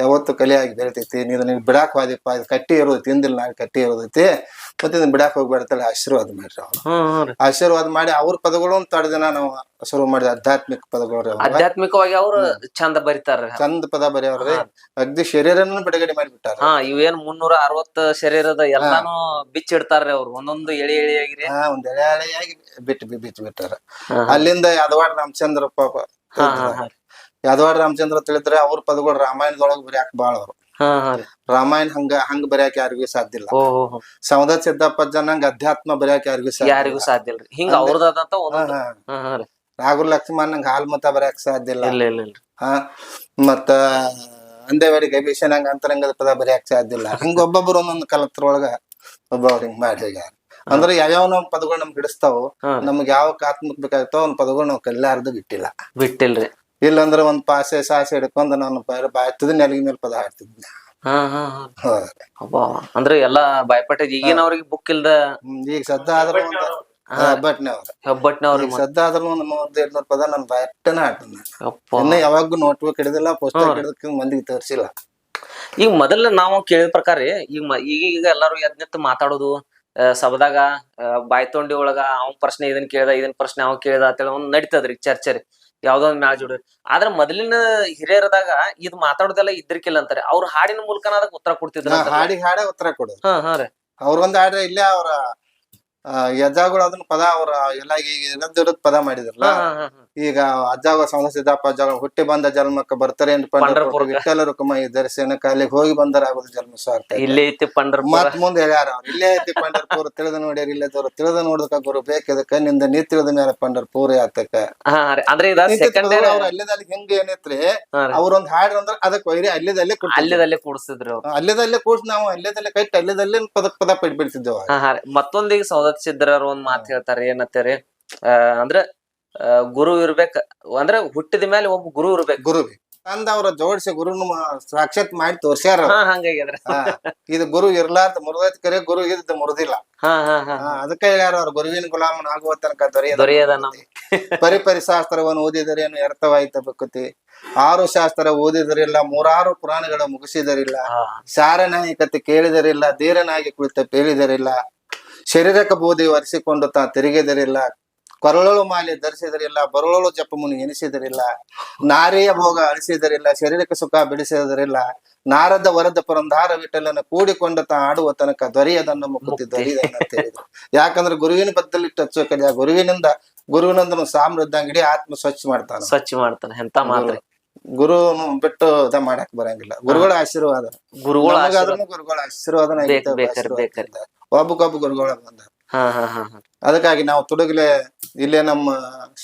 ಯಾವತ್ತು ಕಲಿಯಾಗಿ ಬೆಳಿತೈತಿ ನೀನು ನೀನ್ ಬಿಡಾಕ್ ಹೋದಿಪ್ಪ ಇದು ಕಟ್ಟಿ ಇರೋದೈತಿ ತಿಂದಿಲ್ಲ ನಾಳೆ ಕಟ್ಟಿ ಇರೋದೈತಿ ಮತ್ತೆ ಇದನ್ನ ಬಿಡಾಕ್ ಹೋಗ್ಬಾರ್ದಲ್ಲ ಆಶೀರ್ವಾದ ಮಾಡ್ರಿ ಅವ್ರು. ಆಶೀರ್ವಾದ ಮಾಡಿ ಅವ್ರ ಪದಗಳು ದಿನ ನಾವು ಶುರು ಮಾಡಿದ ಆಧ್ಯಾತ್ಮಿಕ ಪದಗಳು ರೀ. ಆಧ್ಯಾತ್ಮಿಕವಾಗಿ ಅವರು ಚಂದ ಬರಿತಾರ ಚಂದ ಪದ ಬರೆಯವ್ರಿ ಅಗ್ದಿ ಶರೀರನ ಬಿಡುಗಡೆ ಮಾಡಿಬಿಟ್ಟಾರ ಹಾ ಇವೇನ್ ಮುನ್ನೂರ ಅರವತ್ ಶರೀರದ ಎಲ್ಲಾನು ಬಿಚ್ಚಿಡ್ತಾರ್ರಿ ಅವ್ರು. ಒಂದೊಂದು ಎಳಿ ಎಳಿಯಾಗಿರಿ ಹಾ ಒಂದ್ ಎಳೆ ಎಳೆಯಾಗಿ ಬಿಟ್ಟು ಬಿ- ಬಿಟ್ಟು ಬಿಟ್ಟಾರ. ಅಲ್ಲಿಂದ ಯಾದವಾಡ ರಾಮಚಂದ್ರ ಪಾಪ ಹಾ ಹಾ ಹಾ. ಯಾದವಾಡ ರಾಮಚಂದ್ರ ತಿಳಿದ್ರೆ ಅವ್ರ ಪದಗಳು ರಾಮಾಯಣದೊಳಗ ಬರೆಯಾಕ ಬಾಳ ಅವ್ರು. ರಾಮಾಯಣ ಹಂಗ ಹಂಗ ಬರ್ಯಾಕ ಯಾರಿಗೂ ಸಾಧ್ಯ ಇಲ್ಲ. ಓ ಸಿದ್ದಪ್ಪ ಜನಂಗ ಸೌದ ಸಿದ್ದಪ್ಪಜ್ಜನಂಗ ಅಧ್ಯಾತ್ಮ ಬರ್ಯಾಕ ಯಾರಿಗೂ ಸಾಧ್ಯ ಯಾರಿಗೂ. ಸಾಧ್ಯ ಇಲ್ರಿ ಹಿಂಗ ಅವ್ರದಾದಂತ ರಾಘು ರಾಘುಲ್ ಲಕ್ಷ್ಮಣ್ ನಂಗ ಹಾಲ್ ಮತ ಬರೆಯಾಕ ಸಾಧ್ಯ ಇಲ್ಲ. ಇಲ್ಲ ಇಲ್ಲ ಇಲ್ರಿ ಹಾ ಮತ್ತ ಅಂದೇವಾಡಿ ಗಬೀಶನಂಗ ಅಂತರಂಗದ ಪದ ಬರೆಯಕ್ ಸಾಧ್ಯ ಇಲ್ಲ. ಹಿಂಗ ಒಬ್ಬೊಬ್ರು ಒಂದೊಂದು ಕಲತ್ರೊಳಗ ಒಬ್ಬೊಬ್ರು ಹಿಂಗ್ ಮಾಡಿ ಹೋಗ್ಯಾರ. ಅಂದ್ರೆ ಯಾವ್ಯಾವ ನಾವ್ ಪದಗಳು ನಮ್ಗೆ ಹಿಡಿಸ್ತಾವ. ನಮ್ಗೆ ಯಾವ ಕಾತ್ಮಕ್ ಬೇಕಾಗ್ತಾವ ಒಂದ್ ಪದಗಳು ನಾವ್ ಕಲ್ಯಾರ್ದು ಬಿಟ್ಟಿಲ್ಲ. ಬಿಟ್ಟಿಲ್ರಿ. ಇಲ್ಲಂದ್ರ ಒಂದ್ ಪಾಸೆ ಸಾಸೆ ಹಿಡ್ಕೊಂಡ್ ನಾನು ಬಾಯ್ತದ ನೆಲಗಿ ಮೇಲೆ ಪದ ಹಾಡ್ತಿದ್ದೆ ಹಾ ಹಾ ಹಾ. ಹೌದ್ರಿ. ಅಬ್ಬಾ ಅಂದ್ರೆ ಎಲ್ಲಾ ಬಾಯ್ಪಾಟ ಈಗಿನವ್ರಿಗೆ ಬುಕ್ ಇಲ್ದ ಹ್ಮ್, ಈಗ ಸದ್ದ ಆದ್ರ ಒಂದ್ ಬಟ್ನೆ ಅವ್ರ ಹೆಬ್ಬಟ್ನವ್ರಿ ಈಗ ಸದ್ದ ಆದ್ರ ಒಂದ್ ಮೂವತ್ತ್ ಎರಡ್ನೂರ್ ಪದ ನನ್ ಬಾಯಟ್ಟನ ಹಾಡ್ತೀನಿ ನಾನು. ಅಪ್ಪ. ಇನ್ನ ಯಾವಾಗೂ ನೋಟ್ಬುಕ್ ಹಿಡಿದಿಲ್ಲ ಪುಸ್ತಕ ಹಿಡಿದಕ್ಕೆ ಮಂದಿಗೆ ತೋರಿಸಿಲ್ಲ. ಈಗ ಮೊದಲ ನಾವು ಕೇಳಿದ ಪ್ರಕಾರ ರೀ, ಈಗ ಮ- ಈಗ ಈಗ ಎಲ್ಲಾರು ಎದ್ನೆತ್ತು ಮಾತಾಡೋದು ಆ, ಸಭದಾಗ ಆ, ಬಾಯ್ತೊಂಡಿ ಒಳಗ ಅವ್ನ್ ಪ್ರಶ್ನೆ ಇದನ್ ಕೇಳ್ದ ಇದನ್ ಪ್ರಶ್ನೆ ಅವ್ ಕೇಳ್ದ ಅಂತೇಳಿ ಒಂದ್ ನಡೀತದ್ರಿ ಚರ್ಚೆ ರೀ. ಯಾವ್ದೋ ಒಂದ್ ಮ್ಯಾಚ್ ಜೋಡಿ. ಆದ್ರ ಮೊದಲಿನ ಹಿರಿಯರದಾಗ ಇದ್ ಮಾತಾಡೋದೆಲ್ಲ ಇದ್ರಿಕಿಲ್ಲ ಅಂತಾರೆ. ಅವ್ರ ಹಾಡಿನ ಮೂಲಕನ ಅದಕ್ಕೆ ಉತ್ತರ ಕೊಡ್ತಿದ್ರು ಹಾಡಿ ಹಾಡಿಗೆ ಹಾಡೇ ಉತ್ತರ ಕೊಡು ಹಾ ಹಾ ರೀ. ಅವ್ರೊಂದ್ ಹಾಡ್ರೆ ಇಲ್ಲೇ ಅವ್ರ ಯಜಾಗಳು ಯಜ್ಜಾಗಳು ಅದನ್ನ ಪದ ಅವ್ರ ಎಲ್ಲ ಈಗ ಪದ ಮಾಡಿದ್ರಲ್ಲ. ಈಗ ಅಜ್ಜಾಗ ಸೌಂದ ಸಿದ್ದಪ್ಪ ಅಜ್ಜಾಗ ಹುಟ್ಟಿ ಬಂದ ಜನ್ಮಕ್ಕೆ ಬರ್ತಾರೆ ಪಂಡರಪುರ ಪಂಢರಪುರಕ್ಕ. ವಿಠಲ ರುಕುಮ ಹೋಗಿ ದರ್ಶನಕ್ಕೆ ಅಲ್ಲಿಗೆ ಹೋಗಿ ಬಂದರಾಗೋದು ಜನ್ಮ ಸಾರ್ಥ ಇಲ್ಲೇ ಐತಿ ಪಂಡರ್ ಮತ್ ಮುಂದೆ ಹೇಳ್ಯಾರ ಅವ್ರು ಇಲ್ಲೇ ಐತಿ ಪಂಡರ್ಪುರ. ತಿಳಿದ ನೋಡ್ಯಾರ ಇಲ್ಲೇ ತೋರ ತಿಳಿದ ನೋಡ್ದಕ್ಕ ಗುರು ಬೇಕಿದಕ್ಕ ನಿಂದ ನೀ ತಿಳಿದ ಮೇಲೆ ಪಂಡರ್ಪುರ ಯಾತಕ. ಹಾ ರೀ. ಅಂದ್ರೆ ಇದ ಸೆಕೆಂಡ್ ಅವ್ರ ಅಲ್ಲಿದಲ್ಲಿ ಹೆಂಗ ಏನೈತ್ರಿ. ಅವ್ರೊಂದ್ ಹಾಡ್ರ ಅಂದ್ರ ಅದಕ್ಕೆ ವೈರಿ ಅಲ್ಲಿದಲ್ಲೇ ಅಲ್ಲಿದಲ್ಲೇ ಕೂಡಿಸಿದ್ರು. ಅವ್ರು ಅಲ್ಲಿದಲ್ಲೇ ಕೂಡ್ಸಿ ನಾವು ಅಲ್ಲಿದಲ್ಲೇ ಕಟ್ಟಿ ಅಲ್ಲಿದಲ್ಲೇ ಪದಕ್ ಪದ ಬಿಡ್ ಮತ್ತೊಂದಿಗೆ ಸೌದತ್ ಸಿದ್ಧರವ್ರ ಒಂದ್ ಮಾತ್ ಹೇಳ್ತಾರ ಏನತ್ತೇರಿ ಆ ಅಂದ್ರ ಗುರು ಇರ್ಬೇಕ. ಅಂದ್ರ ಹುಟ್ಟಿದ ಮೇಲೆ ಒಬ್ಬ ಗುರು ಇರ್ಬೇಕು. ಗುರು ಅಂದ ಅವ್ರ ಜೋಡಿಸಿ ಗುರುನ ಸಾಕ್ಷಾತ್ ಮಾಡಿ ತೋರ್ಸ್ಯಾರ. ಹಾ ಹಂಗಾಗ್ಯದ್ರ ಇದು ಗುರು ಇರ್ಲಾರ್ದ ಮುರಿದೈತ್ ಕರೆ ಗುರು ಇದ್ದ ಮುರಿದಿಲ್ಲ. ಹಾ ಹಾ ಹಾ. ಹಾ, ಅದಕ್ಕ ಹೇಳ್ಯಾರ ಅವ್ರ ಗುರುವಿನ ಗುಲಾಮನ ಆಗುವ ತನಕ ದೊರೆಯದ ಪರಿ ಪರಿಶಾಸ್ತ್ರವನ್ನು ಓದಿದರೇನು ವ್ಯರ್ಥವಾಯಿತ ಬಕ್ಕತಿ. ಆರು ಶಾಸ್ತ್ರ ಓದಿದರಿಲ್ಲ ಮೂರಾರು ಪುರಾಣಗಳ ಮುಗಿಸಿದರಿಲ್ಲ. ಸಾರನಾಯಿಕತೆ ಕೇಳಿದರಿಲ್ಲ ಧೀರನಾಗಿ ಕುಳಿತ ಪೇಳಿದರಿಲ್ಲ. ಶರೀರಕ ಬೋಧಿ ಒರೆಸಿಕೊಂಡು ತಾ ತಿರುಗಿದರಿಲ್ಲ. ಕೊರಳಲು ಮಾಲೆ ಧರಿಸಿದರಿಲ್ಲ ಬರಳಲು ಜಪಮುನಿ ಎನಿಸಿದರಿಲ್ಲ ನಾರಿಯ ಭೋಗ ಅಳಿಸಿದರಿಲ್ಲ ಶರೀರಕ್ಕೆ ಸುಖ ಬಿಡಿಸಿದರಿಲ್ಲ ನಾರದ ವರದ ಪರಂಧಾರ ವಿಠಲನ ಕೂಡಿಕೊಂಡ ತಾ ಆಡುವ ತನಕ ದೊರೆಯದನ್ನ ಮುಕುತಿ ದೊರೆಯದನ್ನ ಅಂತ ಹೇಳಿದ್ರು ಯಾಕಂದ್ರೆ ಗುರುವಿನ ಬದ್ದಲ್ಲಿ ಟಚ್ ಕಲಿಯ ಆ ಗುರುವಿನಿಂದ ಗುರುವಿನಂದನು ಸಾಮ್ರಾಜ್ಯ ಇಡೀ ಆತ್ಮ ಸ್ವಚ್ಛ ಮಾಡ್ತಾನೆ. ಸ್ವಚ್ಛ ಮಾಡ್ತಾನೆ ಎಂತ ಮಾತ್ರ. ಗುರುನು ಬಿಟ್ಟು ಅದ ಮಾಡಕ್ ಬರಂಗಿಲ್ಲ. ಗುರುಗಳ ಆಶೀರ್ವಾದ. ಗುರುಗಳ ಗುರುಗಳ ಆಶೀರ್ವಾದನ. ಒಬ್ಬಕ್ಕೊಬ್ಬ ಗುರುಗಳ ಬಂದ. ಅದಕ್ಕಾಗಿ ನಾವು ತುಡುಗಲೆ ಇಲ್ಲೇ ನಮ್ಮ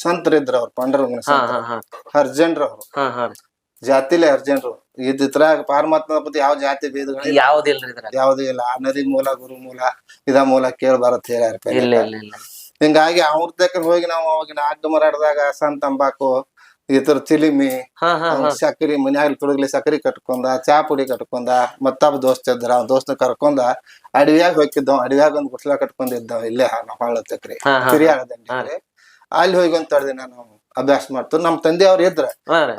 ಸಂತರಿದ್ರು ಅವ್ರು ಪಾಂಡುರಂಗನ ಹಾ ಸಂತರು. ಹಾ ಅರ್ಜೆಂಟ್ರು ಅವ್ರು. ಜಾತಿಲೇ ಅರ್ಜೆಂಟ್ರು ಇದ್ರಾಗ ಪಾರಮಾತ್ಮ ಪತಿ ಯಾವ ಜಾತಿ ಭೇದಗಳು ಯಾವ್ದಿಲ್ಲ ಯಾವ್ದು ಇಲ್ಲ. ಆ ನದಿ ಮೂಲ ಗುರು ಮೂಲ ಇದ ಮೂಲ ಕೇಳ್ಬಾರತ್ ಹೇಳ್ಯಾರ ಇಲ್ಲ ಇಲ್ಲ ಇಲ್ಲ. ಹಿಂಗಾಗಿ ಅವ್ರ ತಕ್ಕ ಹೋಗಿ ನಾವು ಅವಾಗಿನ ಆಗ ಮರಾಡ್ದಾಗ ಸಂತ ತಂಬಾಕು ಇತರ ಚಿಲಿಮಿ ತಿಲಿಮಿ ಹಾ ಹಾ. ಸಕ್ಕರೆ ಮನ್ಯಾಗ ತುಡಗಲಿ ಸಕ್ಕರೆ ಕಟ್ಕೊಂಡ ಚಾ ಪುಡಿ ಕಟ್ಕೊಂಡ ಮತ್ತೊಬ್ಬ ದೋಸ್ತ ಇದ್ರ ಅವ್ನ ದೋಸ್ತ ಕರ್ಕೊಂಡ ಅಡವ್ಯಾಗ ಹೋಗಿದ್ದವ್ ಅಡವ್ಯಾಗ ಒಂದ್ ಗುಟ್ಲ ಕಟ್ಕೊಂಡಿದ್ದವ್ ಇಲ್ಲೇ ಹಾಳ ಚಕ್ರಿ ತಿರಿಯಾಳದಂಡಿ ಅಲ್ಲಿ ಹೋಗಿ ಒಂದ್ ತಡ್ದಿ ನಾನು ಅಭ್ಯಾಸ ಮಾಡ್ತು. ನಮ್ ತಂದೆ ಅವ್ರ ಇದ್ರ.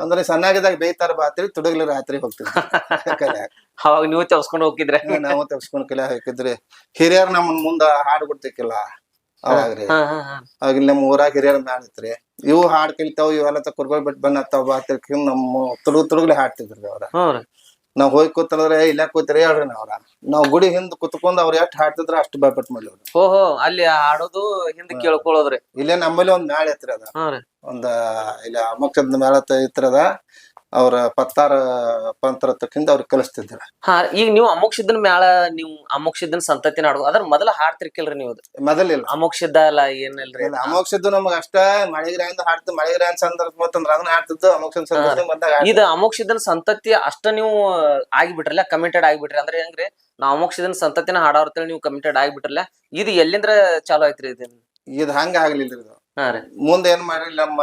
ಅಂದ್ರೆ ಸಣ್ಣಾಗಿದ್ದಾಗ ಬೇಯ್ತಾರ ಬಾತ್ರಿ ತುಡಗಲಿ ರಾತ್ರಿ ಹೋಗ್ತಿದ್ವಿ. ಅವಾಗ ನೀವು ತಪ್ಸ್ಕೊಂಡ್ ಹೋಗಿದ್ರೆ ನಾವು ತಪ್ಸ್ಕೊಂಡ್ ಕಲೆ ಹೋಗಿದ್ರಿ ಹಿರಿಯರ್ ನಮ್ಮ ಮುಂದ ಹಾಡ್ ಬಿಡ್ತಿಕ್ಕಿಲ್ಲ. ಅವಾಗ್ರಿ ಅವಾಗ ಇಲ್ಲಿ ನಮ್ಮ ಊರಾಗ ಹಿರಿಯರ್ ಮ್ಯಾಲ ಇತ್ರಿ. ಇವು ಹಾಡ್ ಕಲಿತಾವ್ ಇವೆಲ್ಲ ಕುರ್ಗೊಳ್ ಬಿಟ್ಟು ಬಂದ್ ಹತ್ತಾವ ಬಾತಿರ್ಕಿ ನಮ್ಮ ತುಳು ತುಡುಗ್ಲಿ ಹಾಡ್ತಿದ್ರಿ ಅವ್ರ. ನಾವ್ ಹೋಗಿ ಕೂತಂದ್ರೆ ಇಲ್ಲ ಕೂತ್ರಿ ಹೇಳ್ರಿ ಅವ್ರ. ನಾವ್ ಗುಡಿ ಹಿಂದ್ ಕುತ್ಕೊಂಡ್ ಅವ್ರ ಎಷ್ಟ್ ಹಾಡ್ತಿದ್ರ ಅಷ್ಟ್ ಬಾಯ್ಪಟ್ ಮಾಡ್ಲಿ ಓಹೋ ಅಲ್ಲಿ ಹಾಡೋದು ಹಿಂದ್ ಕೇಳ್ಕೊಳ್ಳೋದ್ರಿ ಇಲ್ಲೇ ನಮ್ಮಲ್ಲಿ ಒಂದ್ ಮ್ಯಾಳ ಐತ್ರಿ ಅದ. ಒಂದ್ ಇಲ್ಲ ಅಮ್ಮಕ್ಕದ ಮ್ಯಾಳ ಐತ್ರದ ಅವ್ರ ಪತ್ತಾರ ಪಂತ್ರ ತಕ್ಕಿಂದ ಅವ್ರಿಗೆ ಕಲಿಸ್ತಿದ್ರ ಹಾ ಈಗ ನೀವು ಅಮೋಕ್ಷಿದ್ದನ್ ಮ್ಯಾಳ ನೀವು ಅಮೋಕ್ಷಿದ್ದನ್ ಸಂತತಿ ನಾಡು ಅದ್ರ ಮೊದಲ ಹಾಡ್ತಿರ್ಕಿಲ್ರಿ ನೀವು ಮೊದಲ ಮೊದಲಿಲ್ಲ. ಅಮೋಕ್ಷಿದ್ದ ಅಲ್ಲ ಏನಿಲ್ರಿ? ಇಲ್ಲ ಅಮೋಕ್ಷದ್ದು ನಮಗ ಅಷ್ಟ. ಮಳೆಗಿರಾಯಿಂದ ಹಾಡ್ತು ಮಳೆಗಿರಾಯನ್ ಸಂದರ್ಭ ಬಂತಂದ್ರ ಅದನ್ನ ಹಾಡ್ತಿದ್ದು ಅಮೋಕ್ಷ. ಇದು ಅಮೋಕ್ಷಿದ್ದನ್ ಸಂತತಿ ಅಷ್ಟ ನೀವು ಆಗಿಬಿಟ್ರಲ್ಲ ಕಮಿಟೆಡ್ ಆಗಿಬಿಟ್ರಿ. ಅಂದ್ರೆ ಹೆಂಗ್ರಿ? ನಾವು ಅಮೋಕ್ಷಿದ್ದನ್ ಸಂತತಿನ ಹಾಡೋರ್ತೇಳಿ ನೀವು ಕಮಿಟೆಡ್ ಆಗಿಬಿಟ್ರಲ್ಲ ಇದು ಎಲ್ಲಿಂದ್ರ ಚಾಲು ಆಯ್ತ್ರಿ ಇದು ಇದ್ ಹಂಗ ಆಗ್ಲಿಲ್ರಿ ಇದು. ಮುಂದೆ ಏನ್ ಮಾಡ್ರಿ ನಮ್ಮ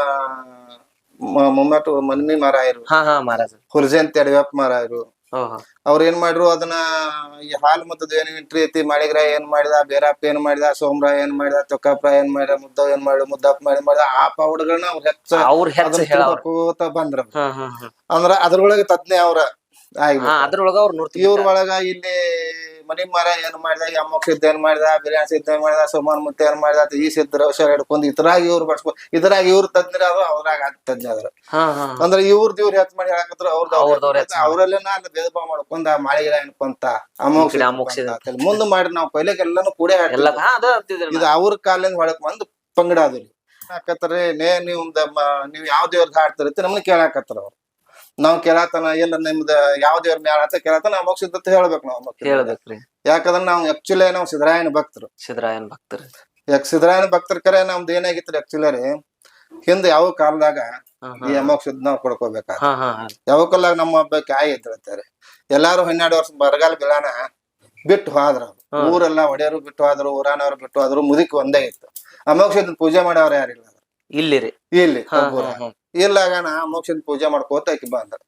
ಮೊಮ್ಮಟ್ಟು ಮನ್ಮಿ ಮಾರಾಯರು. ಹಾ ಹಾ ಮಹಾರಾಜ ಮಾರಾಯರು. ಅವ್ರ ಏನ್ ಮಾಡ್ರು ಅದನ್ನ ಈ ಹಾಲ್ ಮತ್ತದ ಏನ್ ಎಂಟ್ರಿ ಐತಿ ಮಾಡಿದ್ರ ಏನ್ ಮಾಡಿದ ಬೇರಪ್ಪ ಏನ್ ಮಾಡಿದ ಸೋಮ್ರ ಏನ್ ಮಾಡಿದ ತೊಕ್ಕಪ್ಪ ಏನ್ ಮಾಡಿದ ಮುದ್ದ ಏನ್ ಮಾಡಿದ ಮುದ್ದಪ್ಪ ಏನ್ ಮಾಡಿದ ಆ ಪೌಡ್ಗಳನ್ನ ಅವ್ರ ಹೆಚ್ಚ ಅವ್ರ ಹೆಚ್ಚ ಬಂದ್ರ ಅಂದ್ರ ಅದ್ರೊಳಗ ತಜ್ಞೆ ಅವ್ರ. ಅದ್ರೊಳಗ ಅವ್ರ ನೋಡ್ತೀವಿ ಇವ್ರ ಒಳಗ ಇಲ್ಲಿ ಮನಿ ಮರ ಏನ್ ಮಾಡ್ದ ಈ ಅಮ್ಮಕ್ ಸಿದ್ಧ ಏನ್ ಮಾಡ್ದ ಬಿರಿಯಾನಿ ಸಿದ್ಧ ಏನ್ ಮಾಡಿದ ಸುಮಾನ್ ಮುತ್ತೆ ಏನ್ ಮಾಡ್ದ ಈ ಸಿದ್ಧ ಹುಷಾರ್ ಹಿಡ್ಕೊಂಡು ಇದ್ರಾಗ ಇವ್ರು ಬಡ್ಸ್ಕೊ ಇದ್ರಾಗ ಇವ್ರ ತಜ್ಞರ ಅದು ಅವ್ರಾಗ ಅದ್ ತಜ್ಞ ಅದ್ರ. ಅಂದ್ರ ಅಂದ್ರೆ ಇವ್ರದ್ ಇವ್ರ ಹೆಚ್ಚ ಮಾಡಿ ಹೇಳಕತ್ರ ಅವ್ರ. ಅವ್ರಲ್ಲೇ ಅಲ್ಲಿ ಭೇದ ಭಾವ ಮಾಡ್ಕೊಂಡ ಮಾಳಿ ಗಿಡ ಅನ್ಕೊಂತ ಸಿದ್ಧ. ಮಾಡಿ ನಾವು ಪೈಲೆಗೆ ಎಲ್ಲಾನು ಕೂಡೇ ಇದ್ ಅವ್ರ ಕಾಲಿಂದ ಹೊಳಕ್ ಬಂದ್ ಪಂಗಡ ಅದ್ರಿ ಹಾಕತ್ತಾರೆ ನೇ ನೀವು ನೀವ್ ಯಾವ ದೇವ್ರದ್ ಹಾಡ್ತಿರತ್ತೆ ನಮ್ನ ಕೇಳಾಕತ್ತಾರ ಅವ್ರು. ನಾವ್ ಕೇಳತನ ಇಲ್ಲ ನಿಮ್ದ ಯಾವ ದೇವ್ರ ಮ್ಯಾಲ ಅಂತ ಕೇಳತನ ನಾವು ಸಿದ್ಧತೆ ಹೇಳ್ಬೇಕು ನಾವು. ಹೇಳ್ಬೇಕ್ರಿ. ಯಾಕಂದ್ರ ನಾವು ಆಕ್ಚುಲಿ ನಾವು ಸಿದ್ದರಾಯನ ಭಕ್ತರು. ಸಿದ್ದರಾಯನ್ ಭಕ್ತರು. ಯಾಕ ಸಿದ್ದರಾಯನ ಭಕ್ತರ ಕರೆ ನಮ್ದು ಏನಾಗಿತ್ರಿ ಆಕ್ಚುಲಿ ರೀ. ಹಿಂದೆ ಯಾವ ಕಾಲದಾಗ ಈ ಅಮೋಕ್ಷ ಸಿದ್ಧ ನಾವು ಹಾ ಯಾವ ಕಾಲದಾಗ ನಮ್ಮ ಹಬ್ಬ ಕಾಯಿ ಇದ್ದಿರ್ತಾರೆ ಎಲ್ಲಾರು ಹನ್ನೆರಡು ವರ್ಷ ಬರಗಾಲ ಬೀಳಾನ ಬಿಟ್ಟು ಹೋದ್ರ. ಊರೆಲ್ಲ ಒಡೆಯರು ಬಿಟ್ಟು ಹೋದ್ರು ಊರಾನವ್ರು ಬಿಟ್ಟು ಹೋದ್ರು ಮುದುಕ್ ಒಂದೇ ಇತ್ತು. ಅಮೋಕ್ಷದ ಪೂಜೆ ಮಾಡೋರು ಯಾರಿಲ್ಲ ಇಲ್ಲಿ? ರೀ ಇಲ್ಲಿ ಮೋಕ್ಷಿನ ಹಾ ಪೂಜೆ ಮಾಡ್ಕೋತ ಆಕಿ ಬಂದ್ರ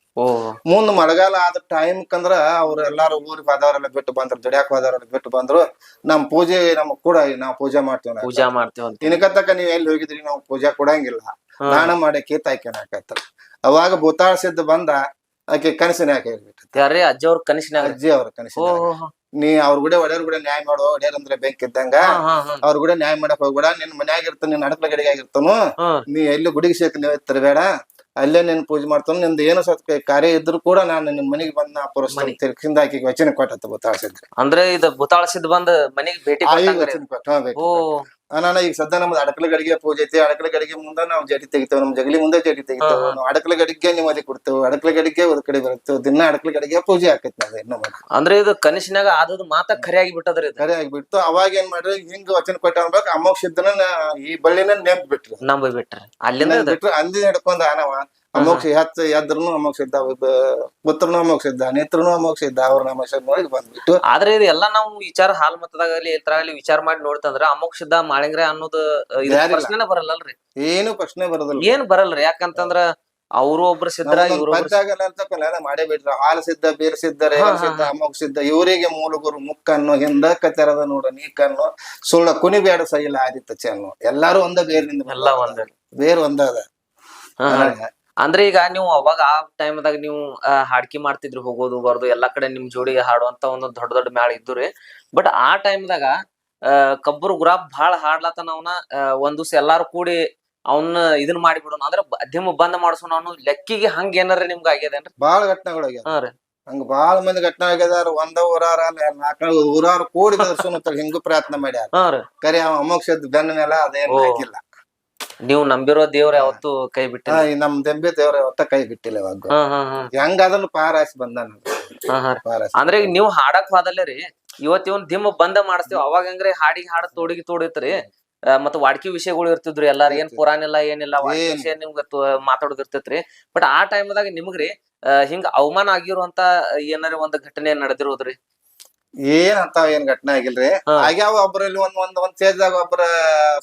ಮುಂದ್ ಮಳೆಗಾಲ ಆದ ಟೈಮ್ ಕಂದ್ರ ಅವ್ರ ಎಲ್ಲಾರು ಊರಿಗೆ ಹೋದವರೆಲ್ಲ ಬಿಟ್ಟು ಬಂದ್ರು ದುಡಿಯಾಕ ಹೋದವರೆಲ್ಲ ಬಿಟ್ಟು ಬಂದ್ರು. ನಮ್ ಪೂಜೆ ನಮಗ್ ಕೂಡ ನಾವ್ ಪೂಜೆ ಮಾಡ್ತೇವ. ಪೂಜಾ ಮಾಡ್ತೇವ ಇನ್ಕತ್ತಕ ನೀವ್ ಎಲ್ಲಿ ಹೋಗಿದ್ರಿ ನಾವು ಪೂಜೆ ಕೊಡಂಗಿಲ್ಲ. ಸ್ನಾನ ನಾನ ಮಾಡಿ ಹಾಕತ್ತ ಅವಾಗ ಭೂತಾಳ ಸಿದ್ಧ ಬಂದ ಆಕೆ ಕನಸಿನ ಹಾಕಿ ಅಜ್ಜಿ ಅವ್ರ ಕನಸಿನ ಅಜ್ಜಿ ಅವ್ರ ಕನಸಿನ. ನೀ ಅವ್ರ ಕೂಡ ಒಡೆಯರ್ ಕೂಡ ನ್ಯಾಯ ಮಾಡೋ ಒಡೆಯರ್ ಅಂದ್ರೆ ಬೆಂಕಿ ಇದ್ದಂಗ ಅವ್ರ ಕೂಡ ನ್ಯಾಯ ಮಾಡಕ್ ಹೋಗ್ಬೇಡ ನಿನ್ ಮನ್ಯಾಗ ಇರ್ತಾನ ನಿನ್ ಅಡಕ್ಲ ಗಡಿಗೆ ಆಗಿರ್ತಾನು ನೀ ಎಲ್ಲಿ ಗುಡಿಗೆ ಸೇರ್ಕ ನೀವು ತಿರ್ಬೇಡ ಅಲ್ಲೇ ನಿನ್ ಪೂಜೆ ಮಾಡ್ತಾನ ನಿಂದ ಏನೋ ಸತ್ ಕಾರ್ಯ ಇದ್ರು ಕೂಡ ನಾನು ನಿನ್ ಮನೆಗೆ ಬಂದ ನಾ ತಿರ್ಕಿಂದ ಆಕಿಗೆ ವಚನ ಕೊಟ್ಟ ಗೊತ್ತಾಳ್ಸಿದ್ರಿ ಅಂದ್ರೆ ಇದು ಭೂತಾಳ ಸಿದ್ಧ ಬಂದ್ ಮನಿಗ್ ಭೇಟಿ ವಚನ ಕೊಟ್ಟ. ನಾನು ಈಗ ಸದ್ಯ ನಮ್ದು ಅಡಕಲ ಗಡಿಗೆ ಪೂಜೆ ಐತಿ. ಅಡಕಲ ಗಡಿಗೆ ಮುಂದೆ ನಾವು ಜಡಿ ತೆಗಿತೇವೆ. ನಮ್ ಜಗಲಿ ಮುಂದೆ ಜಡಿ ತೆಗಿತೇವೆ. ನಾವು ಅಡಕಲ ಗಡಿಗೆ ನಿಮ್ಮ ಅದೇ ಕೊಡ್ತೇವೆ. ಅಡಕಲ ಗಡಿಗೆ ಒಂದ್ ಕಡೆ ಬರ್ತೇವೆ ದಿನ ಅಡಕಲ ಗಡಿಗೆ ಪೂಜೆ ಆಕೈತಿ ನಾವು ಇನ್ನು ಮಾಡಿ ಅಂದ್ರೆ ಇದು ಕನಸಿನಾಗ ಆದದ ಮಾತ ಖರೆ ಬಿಟ್ಟದ್ರಿ ಖರೆ ಆಗ್ಬಿಟ್ಟು ಅವಾಗ ಏನ್ ಮಾಡ್ರಿ? ಹಿಂಗ್ ವಚನ ಕೊಟ್ಟ ಅನ್ಬೇಕು. ಅಮೋಕ್ಷ ಈ ಬಳ್ಳಿನ ನೆಂಪ್ ಬಿಟ್ರಿ. ನಂಬಿ ಬಿಟ್ರಿ. ಅಲ್ಲಿಂದ ಬಿಟ್ರಿ. ಅಂದಿನ ಅಂದಿ ಹಿಡ್ಕೊಂಡ್ ಆನವ. ಅಮೋಕ್ಷ ಹತ್ತು ಎದ್ರೂ ಅಮೋಕ್ಷ ಇದ್ದ ಪುತ್ರನು ಅಮೋಕ್ಷ ಇದ್ದ ನೇತ್ರನು ಅಮೋಕ್ಷ ಇದ್ದ ಅವ್ರ ನಮೋಕ್ಷ ನೋಡಿ ಬಂದ್ಬಿಟ್ಟು. ಆದ್ರೆ ಇದೆಲ್ಲ ಎಲ್ಲಾ ನಾವು ವಿಚಾರ ಹಾಲ್ ಮತದಾಗಲಿ ಆಗಲಿ ವಿಚಾರ ಮಾಡಿ ನೋಡ್ತಂದ್ರ ಅಮೋಕ್ಷದ ಮಾಳಿಂಗ್ರೆ ಅನ್ನೋದು ಇದು ಪ್ರಶ್ನೆ ಪ್ರಶ್ನೆನೇ ಬರಲ್ಲಲ್ರಿ. ಏನು ಪ್ರಶ್ನೆ ಬರೋದಿಲ್ಲ. ಏನ್ ಬರಲ್ರಿ ಯಾಕಂತಂದ್ರ ಅವರು ಒಬ್ರು ಸಿದ್ಧರ ಮಾಡೇ ಬಿಟ್ರ. ಹಾಲ್ ಸಿದ್ಧ ಬೀರ್ ಸಿದ್ಧ ಸಿದ್ಧ ಅಮೋಕ್ ಸಿದ್ಧ ಇವರಿಗೆ ಮೂಲಗುರು ಮುಕ್ಕನ್ನು ಹಿಂದ ತೆರದ ನೋಡ ನೀಕನ್ನು ಸುಳ್ಳ ಕುನಿ ಬೇಡ ಸೈಲ ಆದಿತ್ತ ಚೆನ್ನು ಎಲ್ಲಾರು ಒಂದ ಬೇರಿನಿಂದ ಎಲ್ಲ ಒಂದೇ. ಬೇರ್ ಒಂದ ಅದ. ಅಂದ್ರೆ ಈಗ ನೀವು ಅವಾಗ ಆ ಟೈಮ್ದಾಗ ನೀವು ಹಾಡ್ಕಿ ಮಾಡ್ತಿದ್ರಿ ಹೋಗೋದು ಬರೋದು ಎಲ್ಲಾ ಕಡೆ ನಿಮ್ ಜೋಡಿ ಹಾಡುವಂತ ಒಂದು ದೊಡ್ಡ ದೊಡ್ಡ ಮ್ಯಾಳ ಇದ್ದುರಿ ಬಟ್ ಆ ಟೈಮ್ದಾಗ ಆ ಕಬ್ಬರು ಗುರಾಬ್ ಬಹಳ ಹಾಡ್ಲತನ ಅವನ ಒಂದ್ ದಿವ್ಸ ಎಲ್ಲಾರು ಕೂಡಿ ಅವನ್ನ ಇದನ್ ಮಾಡಿಬಿಡೋಣ ಅಂದ್ರೆ ಮಧ್ಯಮ ಬಂದ್ ಮಾಡ್ಸೋಣ ಅವನು ಲೆಕ್ಕಿಗೆ ಹಂಗ ಏನಾರ ನಿಮ್ಗೆ ಆಗ್ಯದೇನ್ರಿ? ಬಾಳ ಘಟನೆಗಳಾಗ್ಯಾವ ಹಾ ಹಂಗ ಬಾಳ ಮಂದಿ ಘಟನೆ ಆಗ್ಯದಾರ ಒಂದ ಊರಾರ ನಾಲ್ಕ ಊರಾರು ಕೂಡಿ ದರ್ಶನ ಹಿಂಗೂ ಪ್ರಯತ್ನ ಮಾಡ್ಯಾರ. ಕರೆ ಅವ ಅಮೋಕ್ಷದ ಬೆನ್ನ ಮೇಲೆ ಅದೇನ್. ಹಾಕಿಲ್ಲ. ನೀವು ನಂಬಿರೋ ದೇವ್ರ ಯಾವತ್ತು ಕೈ ಹಾ, ಈ ನಮ್ ದೆಂಬೆ ದೇವ್ರ ಯಾವತ್ತ ಕೈ ಬಿಟ್ಟಿಲ್ಲ ಇವಾಗ. ಹಾ ಹಾ ಹಾ. ಹೆಂಗಾದ್ರು ಬಂದಾನ. ಹಾ ಹಾ. ಅಂದ್ರೆ ಈಗ ನೀವು ಹಾಡಕ್ ಹೋದಲ್ಲೇ ರೀ ಇವತ್ ಇವನ್ ದಿಮ್ಮ ಬಂದ ಮಾಡಿಸ್ತೀವಿ. ಅವಾಗ ಹೆಂಗ್ರಿ ಹಾಡಿಗೆ ಹಾಡ ತೋಡಿಗೆ ತೋಡಿತ್ರಿ ಆ, ಮತ್ತ್ ವಾಡ್ಕಿ ವಿಷಯಗಳು ಇರ್ತಿದ್ರಿ ಎಲ್ಲಾರ ಏನ್ ಪುರಾಣ ಇಲ್ಲ ಏನಿಲ್ಲ ವಾಡ್ಕಿ ಏನ್. ವಿಷಯ ನಿಮ್ಗ ಮಾತಾಡೋದಿರ್ತೈತ್ರಿ ಮಾತಾಡೋದ್ ಇರ್ತೈತ್ರಿ. ಬಟ್ ಆ ಟೈಮ್ದಾಗ ನಿಮ್ಗ್ರಿ ಹಿಂಗ ಅವಮಾನ ಆಗಿರುವಂತ ಏನಾರ ಒಂದ್ ಘಟನೆ ನಡೆದಿರೋದ್ರಿ? ಏನ್ ಅಂತ ಏನ್ ಘಟನೆ ಆಗಿಲ್ರಿ. ಆಗ್ಯಾವ ಒಬ್ರಲ್ಲಿ ಒಂದ್ ಒಂದ್ ಒಂದ್ ದಾಗ ಒಬ್ರ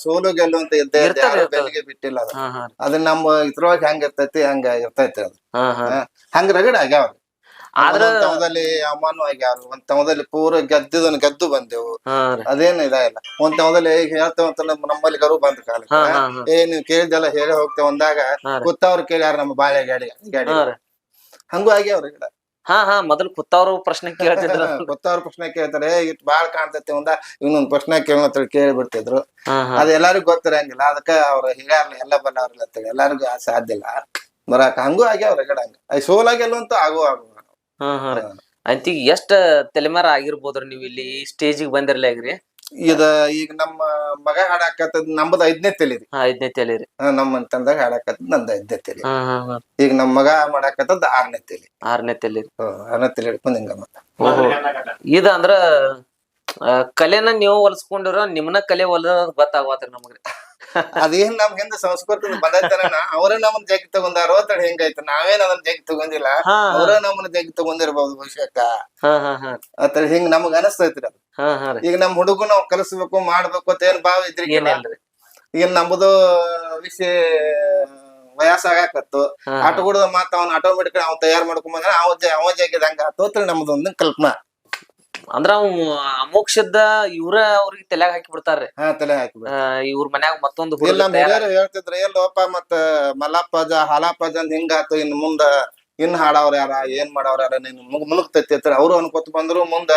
ಸೋಲು ಗೆಲ್ಲು ಅಂತ ಇದ್ದೇ ಇದೆ, ಇರ್ತದೆ, ಯಾರು ಇರ್ತದೆ. ಬೆನ್ನಿಗೆ ಬಿಟ್ಟಿಲ್ಲ ಅದು. ಹಾ ಹಾ. ಅದನ್ನ ನಮ್ಮ ಇದ್ರೊಳಗ ಹೆಂಗ್ ಇರ್ತೈತಿ ಹಂಗ ಇರ್ತೈತಿ ಅದು. ಹಾ ಹಾ. ಹಾ. ಹಂಗ ರಗಡ ಆಗ್ಯಾವ ಆದ್ರ ಒಂದ್ ತವದಲ್ಲಿ ಅಮಾನು ಆಗ್ಯಾವ ಒಂದ್ ತವದಲ್ಲಿ ಪೂರ ಗೆದ್ದಿದನ್ ಗೆದ್ದು ಬಂದೆವು. ಹಾ ರೀ. ಅದೇನ್ ಇದಾಗಿಲ್ಲ. ಒಂದ್ ತಮದಲ್ಲಿ ಈಗ ಹೇಳ್ತೇವಂತ ನಮ್ಮ ನಮ್ಮಲ್ಲಿ ಗರು ಬಂದ ಕಾಲ ಹಾ ಹಾ ಹಾ. ಏ ನೀವ್ ಕೇಳಿದ್ದೆಲ್ಲ ಹೇಳಿ ಹೋಗ್ತೇವೆ ಅಂದಾಗ ಹಾ ರೀ. ಕೂತವ್ರು ಕೇಳ್ಯಾರ ನಮ್ಮ ಬಾಳೆ ಗಾಡಿ ಗಾಡಿ. ಹಾ ರೀ. ಹಂಗೂ ಆಗ್ಯಾವ್ರಿ ಗಿಡ. ಹಾ ಹಾ ಮೊದಲು ಕುತ್ತವ್ರು ಪ್ರಶ್ನೆ ಕೇಳ್ತಿದ್ರು. ಗೊತ್ತವ್ರ ಪ್ರಶ್ನೆ ಕೇಳ್ತಾರೆ ಇಟ್ ಬಾಳ್ ಕಾಣ್ತೈತಿ ಒಂದ ಇನ್ನೊಂದ್ ಪ್ರಶ್ನೆ ಕೇಳೋ ಕೇಳಿ ಬಿಡ್ತಿದ್ರು ಅದ ಎಲ್ಲಾರಿಗೂ ಗೊತ್ತಿರಂಗಿಲ್ಲ. ಅದಕ್ಕ ಅವ್ರ ಹಿರಿಯರ್ನ ಎಲ್ಲ ಬಲ್ಲವ್ರಲ್ಲ ಅಂತೇಳಿ ಎಲ್ಲಾರಿಗೂ ಆ ಸಾಧ್ಯ ಇಲ್ಲ. ಬರಾಕ ಹಂಗೂ ಆಗ್ಯಾವ ರಗಡ ಹಂಗ. ಅದ್ ಸೋಲಾಗೆಲ್ಲ ಅಂತೂ ಆಗು ಆಗು ಹಾ ಹಾ ರೀ. ಅಂತಿ ಎಷ್ಟ ತಲೆಮಾರ ಆಗಿರ್ಬೋದ್ರಿ ನೀವ್ ಇಲ್ಲಿ ಸ್ಟೇಜಿಗೆ ಬಂದಿರ್ಲಾಗ್ರಿ ಇದ ಈಗ ನಮ್ಮ ಮಗ ಹಾಡಾಕತ್ತದ್ ನಮ್ದ ಐದನೇ ತಲಿ ರೀ ಹಾ ಐದನೇ ತಲೆ ರೀ ಹಾ, ನಮ್ಮ ತಂದಾಗ ಹಾಡಾಕತ್ತದ್ ನಂದ ಐದನೇ ತಲಿ. ಈಗ ನಮ್ಮ ಮಗ ಮಾಡಾಕತ್ತದ್ ಆರನೇ ತಲಿ. ಆರನೇ ತಲೆ ಆರನೇ ತೆಲಿ ಹಿಡ್ಕೊಂಡ್ ಹಿಂಗ ಮತ್ತ ಇದ ಅಂದ್ರ ಕಲೆನ ನೀವು ಹೊಲಸ್ಕೊಂಡಿರೋ ನಿಮ್ನ ಕಲೆ ಹೊಲದ ಗೊತ್ತಾಗತ್ರಿ ನಮಗ್ರಿ ಅದೇನ್ ನಮ್ ಹಿಂದ ಸಂಸ್ಕೃತಿ ಬಂದೈತನ ಅವ್ರ ನಮ್ ಜಗ್ ತಗೊಂಡಾರೋ ತಡ ಹೆಂಗೈತ ನಾವೇನ್ ಅದನ್ನ ಜಗ್ ತಗೊಂಡಿಲ್ಲ ಅವ್ರ ನಮ್ಮನ್ನ ಜಗ್ ತಗೊಂಡಿರ್ಬಹುದು ಭವಿಷ್ಯಕ್ಕ. ಅತ್ರ ಹಿಂಗ್ ನಮ್ಗ ಅನಸ್ತೈತ್ರಿ ಅದು. ಈಗ ನಮ್ ಹುಡುಗ ನಾವ್ ಕಲಿಸ್ಬೇಕು ಮಾಡ್ಬೇಕು ಅಂತ ಏನ್ ಭಾವ ಇದ್ರಿ ಈಗ ನಮ್ದು ವಿಷಯ ವಯಾಸ ಆಗಾಕತ್ತು. ಆಟ ಕೂಡ ಮಾತ ಅವ್ನ ಆಟೋಮೆಟಿಕ್ ಅವ್ನ ತಯಾರ್ ಮಾಡ್ಕೊಂಡ್ ಬಂದ್ರ ಅವ ಅವ ಜಗ್ಗಿದಂಗ ಆತೋತ್ರಿ ನಮ್ದು ಒಂದು ಕಲ್ಪನಾ. ಅಂದ್ರ ಅವ್ ಅಮೋಕ್ಷದ ಇವ್ರ ಅವ್ರಿಗೆ ತಲೆಯಾಗ ಹಾಕಿ ಬಿಡ್ತಾರ್ರಿ. ಹಾ ತಲೆ ಹಾಕಿ ಆ, ಇವ್ರ ಮನ್ಯಾಗ ಮತ್ತೊಂದು ಇಲ್ಲ ಹುಡುಗ ನಮ್ ಹಿರಿಯರು ಹೇಳ್ತಿದ್ರ ಎಲ್ಲೋಪ ಮತ್ತ ಮಲ್ಲಪ್ಪಜ ಹಾಲಪ್ಪಜ ಅಂತ ಹಿಂಗಾತು ಇನ್ ಮುಂದ ಇನ್ ಹಾಡವ್ರ ಯಾರ ಏನ್ ಮಾಡವ್ರ ಯಾರ ನೀನ್ ಮುಗ್ ಮುನುಗ್ತೈತಿ ಅಂತ ಅವ್ರು ಅನ್ಕೋತ ಬಂದ್ರು ಮುಂದ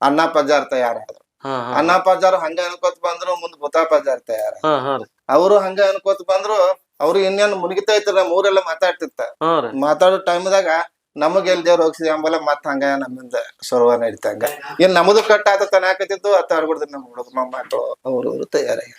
ಅನ್ನ ಪಜಾರ್ ತಯಾರ ಹಾ ಹಾ ಅನ್ನ ಪಜಾರ್ ಹಂಗ ಅನ್ಕೋತ ಬಂದ್ರು ಮುಂದ್ ಭೂತಾ ಪಜಾರ್ ತಯಾರ ಅವ್ರು ಹಾ ರೀ. ಅವರು ಹಂಗ ಅನ್ಕೋತ ಬಂದ್ರು ಅವ್ರು ಇನ್ನೇನ್ ಮುಳುಗಿತೈತ್ರ ನಮ್ಮ ಊರೆಲ್ಲ ಮಾತಾಡ್ತಿತ್ತ. ಹಾ ರೀ. ಮಾತಾಡೋ ಟೈಮ್ದಾಗ ನಮಗ್ ಎಲ್ ದೇವ್ರ ಹೋಗ್ಸಿದ ಅಂಬಲ ಮತ್ ಹಂಗ ನಮ್ಮಿಂದ ಸರ್ವ ನಡೀತಂಗ. ಏನ್ ನಮ್ದು ಕಟ್ಟ ಆತ ತನಾಕತಿತ್ತು ಅತ್ತ ಆಡ್ಬಿಡ್ದು ನಮ್ ಹುಡುಗ ಮೊಮ್ಮಕ್ಕಳು ಅವ್ರವ್ರು ತಯಾರಾಗಿ